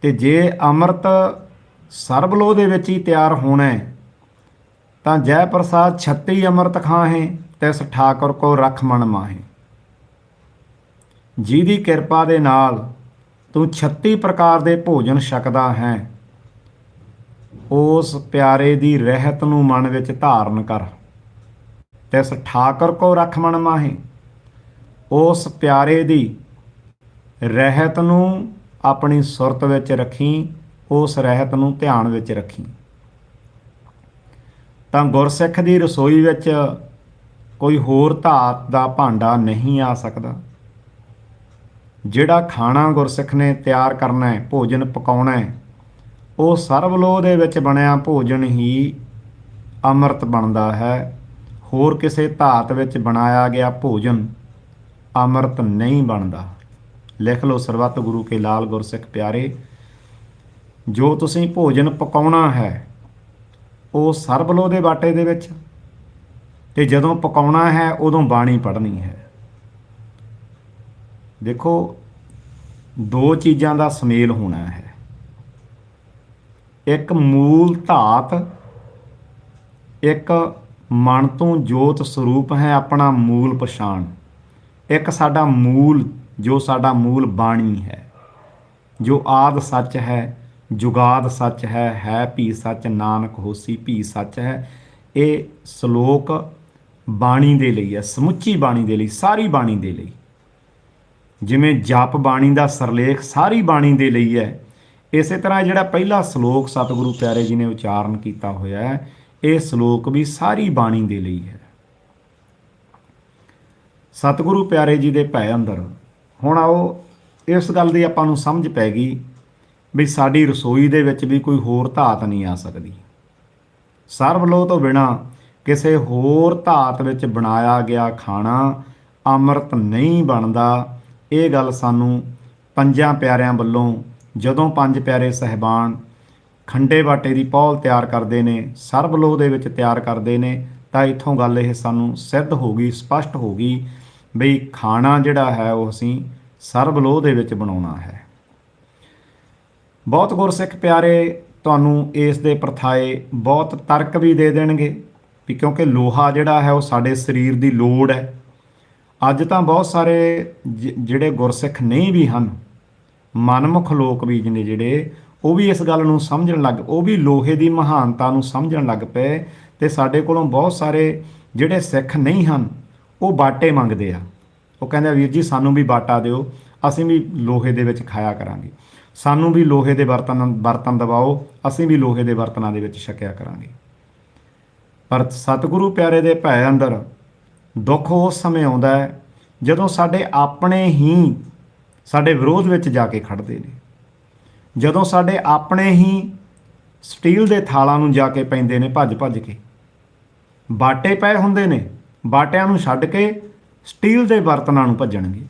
ਤੇ ਜੇ ਅੰਮ੍ਰਿਤ ਸਰਬਲੋ ਦੇ ਵਿੱਚ ਹੀ ਤਿਆਰ ਹੋਣਾ ਹੈ। ਤਾਂ ਜੈ ਪ੍ਰਸਾਦ 36 ਅੰਮ੍ਰਿਤ ਖਾਹੇ, ਤਿਸ ਠਾਕੁਰ ਕੋ ਰਖ ਮਨ ਮਾਹੇ। ਜਿਹਦੀ ਕਿਰਪਾ ਦੇ ਨਾਲ ਤੂੰ 36 ਪ੍ਰਕਾਰ ਦੇ ਭੋਜਨ ਛਕਦਾ ਹੈ, ਉਸ ਪਿਆਰੇ ਦੀ ਰਹਿਤ ਨੂੰ ਮਨ ਵਿੱਚ ਧਾਰਨ ਕਰ। ਤਿਸ ਠਾਕੁਰ ਕੋ ਰਖ ਮਨ ਮਾਹੇ, ਉਸ ਪਿਆਰੇ ਦੀ ਰਹਿਤ ਨੂੰ ਆਪਣੀ ਸੁਰਤ ਵਿੱਚ ਰੱਖੀ ਉਸ ਰਹਿਤ ਨੂੰ ਧਿਆਨ ਵਿੱਚ ਰੱਖੀ। ਤਾਂ ਗੁਰਸਿੱਖ ਦੀ ਰਸੋਈ ਵਿੱਚ ਕੋਈ ਹੋਰ ਧਾਤ ਦਾ ਭਾਂਡਾ ਨਹੀਂ ਆ ਸਕਦਾ। ਜਿਹੜਾ ਖਾਣਾ ਗੁਰਸਿੱਖ ਨੇ ਤਿਆਰ ਕਰਨਾ ਹੈ, ਭੋਜਨ ਪਕਾਉਣਾ ਹੈ, ਉਹ ਸਰਬਲੋਹ ਦੇ ਵਿੱਚ ਬਣਿਆ ਭੋਜਨ ਹੀ ਅੰਮ੍ਰਿਤ ਬਣਦਾ ਹੈ। ਹੋਰ ਕਿਸੇ ਧਾਤ ਵਿੱਚ ਬਣਾਇਆ ਗਿਆ ਭੋਜਨ ਅੰਮ੍ਰਿਤ ਨਹੀਂ ਬਣਦਾ। ਲਿਖ ਲਓ ਸਰਬੱਤ ਗੁਰੂ ਕੇ ਲਾਲ ਗੁਰਸਿੱਖ ਪਿਆਰੇ ਜੋ ਤੁਸੀਂ ਭੋਜਨ ਪਕਾਉਣਾ ਹੈ, ਉਹ ਸਰਬਲੋ ਦੇ ਬਾਟੇ ਦੇ ਵਿੱਚ। ਤੇ ਜਦੋਂ ਪਕਾਉਣਾ ਹੈ, ਉਦੋਂ ਬਾਣੀ ਪੜ੍ਹਨੀ ਹੈ। ਦੇਖੋ, ਦੋ ਚੀਜ਼ਾਂ ਦਾ ਸੁਮੇਲ ਹੋਣਾ ਹੈ। ਇੱਕ ਮੂਲ ਧਾਤ, ਇੱਕ ਮਨ ਤੋਂ ਜੋਤ ਸਰੂਪ ਹੈ ਆਪਣਾ ਮੂਲ ਪਛਾਣ। ਇੱਕ ਸਾਡਾ ਮੂਲ, ਜੋ ਸਾਡਾ ਮੂਲ ਬਾਣੀ ਹੈ, ਜੋ ਆਦ ਸੱਚ ਹੈ ਜੁਗਾਦ ਸੱਚ ਹੈ ਹੈ ਭੀ ਸੱਚ, ਨਾਨਕ ਹੋਸੀ ਭੀ ਸੱਚ ਹੈ। ਇਹ ਸ਼ਲੋਕ ਬਾਣੀ ਦੇ ਲਈ ਹੈ, ਸਮੁੱਚੀ ਬਾਣੀ ਦੇ ਲਈ, ਸਾਰੀ ਬਾਣੀ ਦੇ ਲਈ। ਜਿਵੇਂ ਜਪ ਬਾਣੀ ਦਾ ਸਰਲੇਖ ਸਾਰੀ ਬਾਣੀ ਦੇ ਲਈ ਹੈ। ਇਸੇ ਤਰ੍ਹਾਂ ਜਿਹੜਾ ਪਹਿਲਾ ਸ਼ਲੋਕ ਸਤਿਗੁਰੂ ਪਿਆਰੇ ਜੀ ਨੇ ਉਚਾਰਨ ਕੀਤਾ ਹੋਇਆ ਹੈ, ਇਹ ਸ਼ਲੋਕ ਵੀ ਸਾਰੀ ਬਾਣੀ ਦੇ ਲਈ ਹੈ। ਸਤਿਗੁਰੂ ਪਿਆਰੇ ਜੀ ਦੇ ਭੈ ਅੰਦਰ, ਹੁਣ ਆਓ ਇਸ ਗੱਲ ਦੀ ਆਪਾਂ ਨੂੰ ਸਮਝ ਪੈ ਗਈ ਵੀ ਸਾਡੀ ਰਸੋਈ ਦੇ ਵਿੱਚ ਵੀ ਕੋਈ ਹੋਰ ਧਾਤ ਨਹੀਂ ਆ ਸਕਦੀ। ਸਰਬਲੋ ਤੋਂ ਬਿਨਾ ਕਿਸੇ ਹੋਰ ਧਾਤ ਵਿੱਚ ਬਣਾਇਆ ਗਿਆ ਖਾਣਾ ਅੰਮ੍ਰਿਤ ਨਹੀਂ ਬਣਦਾ। ਇਹ ਗੱਲ ਸਾਨੂੰ ਪੰਜਾਂ ਪਿਆਰਿਆਂ ਵੱਲੋਂ ਜਦੋਂ ਪੰਜ ਪਿਆਰੇ ਸਹਿਬਾਨ ਖੰਡੇ ਬਾਟੇ ਦੀ ਪੌਲ ਤਿਆਰ ਕਰਦੇ ਨੇ ਸਰਬਲੋ ਦੇ ਵਿੱਚ ਤਿਆਰ ਕਰਦੇ ਨੇ, ਤਾਂ ਇੱਥੋਂ ਗੱਲ ਇਹ ਸਾਨੂੰ ਸਿੱਧ ਹੋ ਗਈ, ਸਪਸ਼ਟ ਹੋ ਗਈ ਬਈ ਖਾਣਾ ਜਿਹੜਾ ਹੈ ਉਹ ਅਸੀਂ ਸਰਬਲੋ ਦੇ ਵਿੱਚ ਬਣਾਉਣਾ ਹੈ। ਬਹੁਤ ਗੁਰਸਿੱਖ ਪਿਆਰੇ, ਤੁਹਾਨੂੰ ਇਸ ਦੇ ਪ੍ਰਥਾਏ ਬਹੁਤ ਤਰਕ ਵੀ ਦੇ ਦੇਣਗੇ ਵੀ ਕਿਉਂਕਿ ਲੋਹਾ ਜਿਹੜਾ ਹੈ ਉਹ ਸਾਡੇ ਸਰੀਰ ਦੀ ਲੋੜ ਹੈ। ਅੱਜ ਤਾਂ ਬਹੁਤ ਸਾਰੇ ਜ- ਜਿਹੜੇ ਗੁਰਸਿੱਖ ਨਹੀਂ ਵੀ ਹਨ, ਮਨਮੁਖ ਲੋਕ ਵੀ ਨੇ ਜਿਹੜੇ, ਉਹ ਵੀ ਇਸ ਗੱਲ ਨੂੰ ਸਮਝਣ ਲੱਗ, ਉਹ ਵੀ ਲੋਹੇ ਦੀ ਮਹਾਨਤਾ ਨੂੰ ਸਮਝਣ ਲੱਗ ਪਏ ਤੇ ਸਾਡੇ ਕੋਲੋਂ ਬਹੁਤ ਸਾਰੇ ਜਿਹੜੇ ਸਿੱਖ ਨਹੀਂ ਹਨ, ਉਹ ਬਾਟੇ ਮੰਗਦੇ ਆ। ਉਹ ਕਹਿੰਦੇ ਵੀਰ ਜੀ, ਸਾਨੂੰ ਵੀ ਬਾਟਾ ਦਿਓ, ਅਸੀਂ ਵੀ ਲੋਹੇ ਦੇ ਵਿੱਚ ਖਾਇਆ ਕਰਾਂਗੇ। ਸਾਨੂੰ ਵੀ ਲੋਹੇ ਦੇ ਬਰਤਨ ਬਰਤਨ ਦਬਾਓ, ਅਸੀਂ ਵੀ ਲੋਹੇ ਦੇ ਬਰਤਨਾਂ ਦੇ ਵਿੱਚ ਛਕਿਆ ਕਰਾਂਗੇ। ਪਰ ਸਤਿਗੁਰੂ ਪਿਆਰੇ ਦੇ ਭੈ ਅੰਦਰ ਦੁੱਖ ਉਸ ਸਮੇਂ ਆਉਂਦਾ ਹੈ ਜਦੋਂ ਸਾਡੇ ਆਪਣੇ ਹੀ ਸਾਡੇ ਵਿਰੋਧ ਵਿੱਚ ਜਾ ਕੇ ਖੜਦੇ ਨੇ। ਜਦੋਂ ਸਾਡੇ ਆਪਣੇ ਹੀ ਸਟੀਲ ਦੇ ਥਾਲਾਂ ਨੂੰ ਜਾ ਕੇ ਪੈਂਦੇ ਨੇ ਭੱਜ ਭੱਜ ਕੇ। ਬਾਟੇ ਪਏ ਹੁੰਦੇ ਨੇ, ਬਾਟਿਆਂ ਨੂੰ ਛੱਡ ਕੇ ਸਟੀਲ ਦੇ ਬਰਤਨਾਂ ਨੂੰ ਭੱਜਣਗੇ।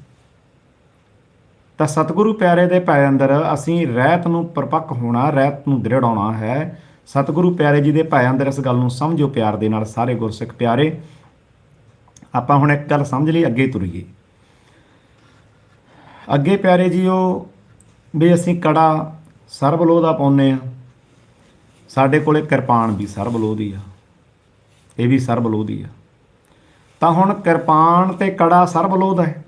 ਤਾਂ ਸਤਿਗੁਰੂ ਪਿਆਰੇ ਦੇ ਭੈ ਅੰਦਰ ਅਸੀਂ ਰਹਿਤ ਨੂੰ ਪਰਪੱਕ ਹੋਣਾ, ਰਹਿਤ ਨੂੰ ਦ੍ਰਿੜ ਦ੍ਰਿੜਾਉਣਾ ਹੈ। ਸਤਿਗੁਰੂ ਪਿਆਰੇ ਜੀ ਦੇ ਭੈ ਅੰਦਰ ਇਸ ਗੱਲ ਨੂੰ ਸਮਝੋ ਪਿਆਰ ਦੇ ਨਾਲ, ਸਾਰੇ ਗੁਰਸਿੱਖ ਪਿਆਰੇ। ਆਪਾਂ ਹੁਣ ਇੱਕ ਗੱਲ ਸਮਝ ਲਈ, ਅੱਗੇ ਤੁਰੀਏ। ਅੱਗੇ ਪਿਆਰੇ ਜੀਓ, ਵੀ ਅਸੀਂ ਕੜਾ ਸਰਬਲੋ ਦਾ ਪਾਉਨੇ ਆ ਸਾਡੇ ਕੋਲੇ ਕਿਰਪਾਨ ਵੀ ਸਰਬਲੋ ਦੀ ਆ। ਇਹ ਵੀ ਸਰਬਲੋ ਦੀ ਆ। ਤਾਂ ਹੁਣ ਕਿਰਪਾਨ ਤੇ ਕੜਾ ਸਰਬਲੋ ਦਾ ਹੈ।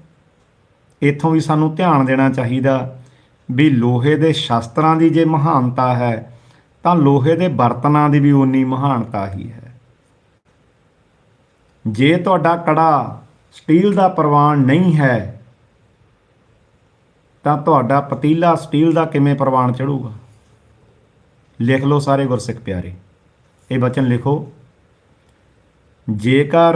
ਇੱਥੋਂ ਵੀ ਸਾਨੂੰ ਧਿਆਨ ਦੇਣਾ ਚਾਹੀਦਾ ਵੀ ਲੋਹੇ ਦੇ ਸ਼ਸਤਰਾਂ ਦੀ ਜੇ ਮਹਾਨਤਾ ਹੈ, ਤਾਂ ਲੋਹੇ ਦੇ ਬਰਤਨਾਂ ਦੀ ਵੀ ਉਨੀ ਮਹਾਨਤਾ ਹੀ ਹੈ। ਜੇ ਤੁਹਾਡਾ ਕੜਾ ਸਟੀਲ ਦਾ ਪ੍ਰਵਾਨ ਨਹੀਂ ਹੈ, ਤਾਂ ਤੁਹਾਡਾ ਪਤੀਲਾ ਸਟੀਲ ਦਾ ਕਿਵੇਂ ਪ੍ਰਵਾਨ ਚੜੂਗਾ? ਲਿਖ ਲਓ ਸਾਰੇ ਗੁਰਸਿੱਖ ਪਿਆਰੇ, ਇਹ ਬਚਨ ਲਿਖੋ। ਜੇਕਰ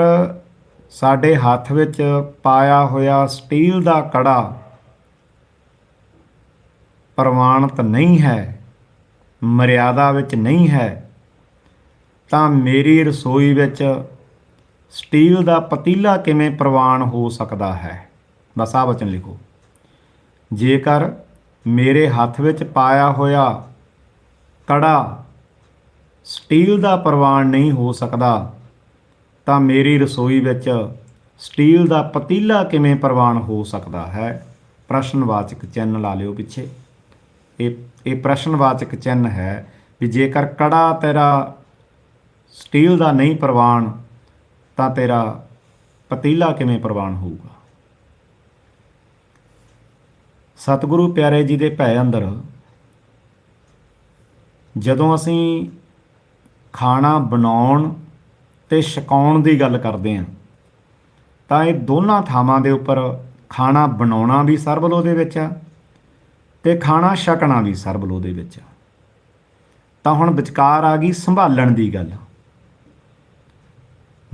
ਸਾਡੇ ਹੱਥ ਵਿੱਚ ਪਾਇਆ ਹੋਇਆ ਸਟੀਲ ਦਾ ਕੜਾ ਪ੍ਰਮਾਣਿਤ ਨਹੀਂ ਹੈ, ਮਰਿਆਦਾ ਵਿੱਚ ਨਹੀਂ ਹੈ, ਤਾਂ ਮੇਰੀ ਰਸੋਈ ਵਿੱਚ ਸਟੀਲ ਦਾ ਪਤੀਲਾ ਕਿਵੇਂ ਪ੍ਰਵਾਨ ਹੋ ਸਕਦਾ ਹੈ? ਬਸ ਆ ਬਚਨ ਲਿਖੋ। ਜੇਕਰ ਮੇਰੇ ਹੱਥ ਵਿੱਚ ਪਾਇਆ ਹੋਇਆ ਕੜਾ ਸਟੀਲ ਦਾ ਪ੍ਰਵਾਨ ਨਹੀਂ ਹੋ ਸਕਦਾ ਤਾਂ ਮੇਰੀ ਰਸੋਈ ਵਿੱਚ ਸਟੀਲ ਦਾ ਪਤੀਲਾ ਕਿਵੇਂ ਪ੍ਰਵਾਨ ਹੋ ਸਕਦਾ ਹੈ? ਪ੍ਰਸ਼ਨਵਾਚਕ ਚਿੰਨ੍ਹ ਲਾ ਲਿਓ ਪਿੱਛੇ। ਇਹ ਇਹ ਪ੍ਰਸ਼ਨਵਾਚਕ ਚਿੰਨ੍ਹ ਹੈ ਵੀ ਜੇਕਰ ਕੜਾ ਤੇਰਾ ਸਟੀਲ ਦਾ ਨਹੀਂ ਪ੍ਰਵਾਨ, ਤਾਂ ਤੇਰਾ ਪਤੀਲਾ ਕਿਵੇਂ ਪ੍ਰਵਾਨ ਹੋਊਗਾ? ਸਤਿਗੁਰੂ ਪਿਆਰੇ ਜੀ ਦੇ ਭੈ ਅੰਦਰ, ਜਦੋਂ ਅਸੀਂ ਖਾਣਾ ਬਣਾਉਣ ਤੇ ਛਕਾਉਣ ਦੀ ਗੱਲ ਕਰਦੇ ਹਾਂ। ਤਾਂ ਇਹ ਦੋਨਾਂ ਥਾਵਾਂ ਦੇ ਉੱਪਰ ਖਾਣਾ ਬਣਾਉਣਾ ਵੀ ਸਰਬਲੋ ਦੇ ਵਿੱਚ ਆ ਤੇ ਖਾਣਾ ਛਕਣਾ ਵੀ ਸਰਬਲੋ ਦੇ ਵਿੱਚ ਆ। ਤਾਂ ਹੁਣ ਵਿਚਕਾਰ ਆ ਗਈ ਸੰਭਾਲਣ ਦੀ ਗੱਲ।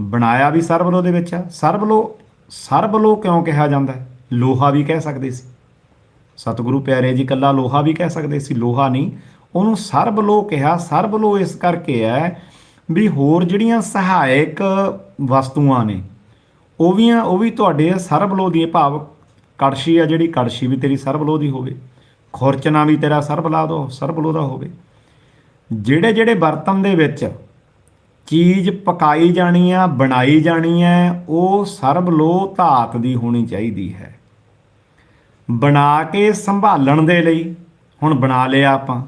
ਬਣਾਇਆ ਵੀ ਸਰਬਲੋ ਦੇ ਵਿੱਚ ਆ। ਸਰਬਲੋ ਸਰਬਲੋ ਕਿਉਂ ਕਿਹਾ ਜਾਂਦਾ ਲੋਹਾ ਵੀ ਕਹਿ ਸਕਦੇ ਸੀ। ਸਤਿਗੁਰੂ ਪਿਆਰੇ ਜੀ ਕੱਲਾ ਲੋਹਾ ਵੀ ਕਹਿ ਸਕਦੇ ਸੀ। ਲੋਹਾ ਨਹੀਂ, ਉਹਨੂੰ ਸਰਬਲੋ ਕਿਹਾ। ਸਰਬਲੋ ਇਸ ਕਰਕੇ ਹੈ ਵੀ ਹੋਰ ਜਿਹੜੀਆਂ ਸਹਾਇਕ ਵਸਤੂਆਂ ਨੇ, ਉਹ ਵੀ ਉਹ ਵੀ ਤੁਹਾਡੇ ਸਰਬਲੋ ਦੀ ਭਾਵ ਕੜਛੀ ਆ ਜਿਹੜੀ ਕੜਛੀ ਵੀ ਤੇਰੀ ਸਰਬਲੋ ਦੀ ਹੋਵੇ ਖੁਰਚਨਾ ਵੀ ਤੇਰਾ ਸਰਬਲਾ ਦੋ ਸਰਬਲੋ ਦਾ ਹੋਵੇ। ਜਿਹੜੇ ਜਿਹੜੇ ਬਰਤਨ ਦੇ ਵਿੱਚ ਚੀਜ਼ ਪਕਾਈ ਜਾਣੀ ਆ, ਬਣਾਈ ਜਾਣੀ ਹੈ ਉਹ ਸਰਬਲੋ ਧਾਤ ਦੀ ਹੋਣੀ ਚਾਹੀਦੀ ਹੈ। ਬਣਾ ਕੇ ਸੰਭਾਲਣ ਦੇ ਲਈ, ਹੁਣ ਬਣਾ ਲਿਆ ਆਪਾਂ,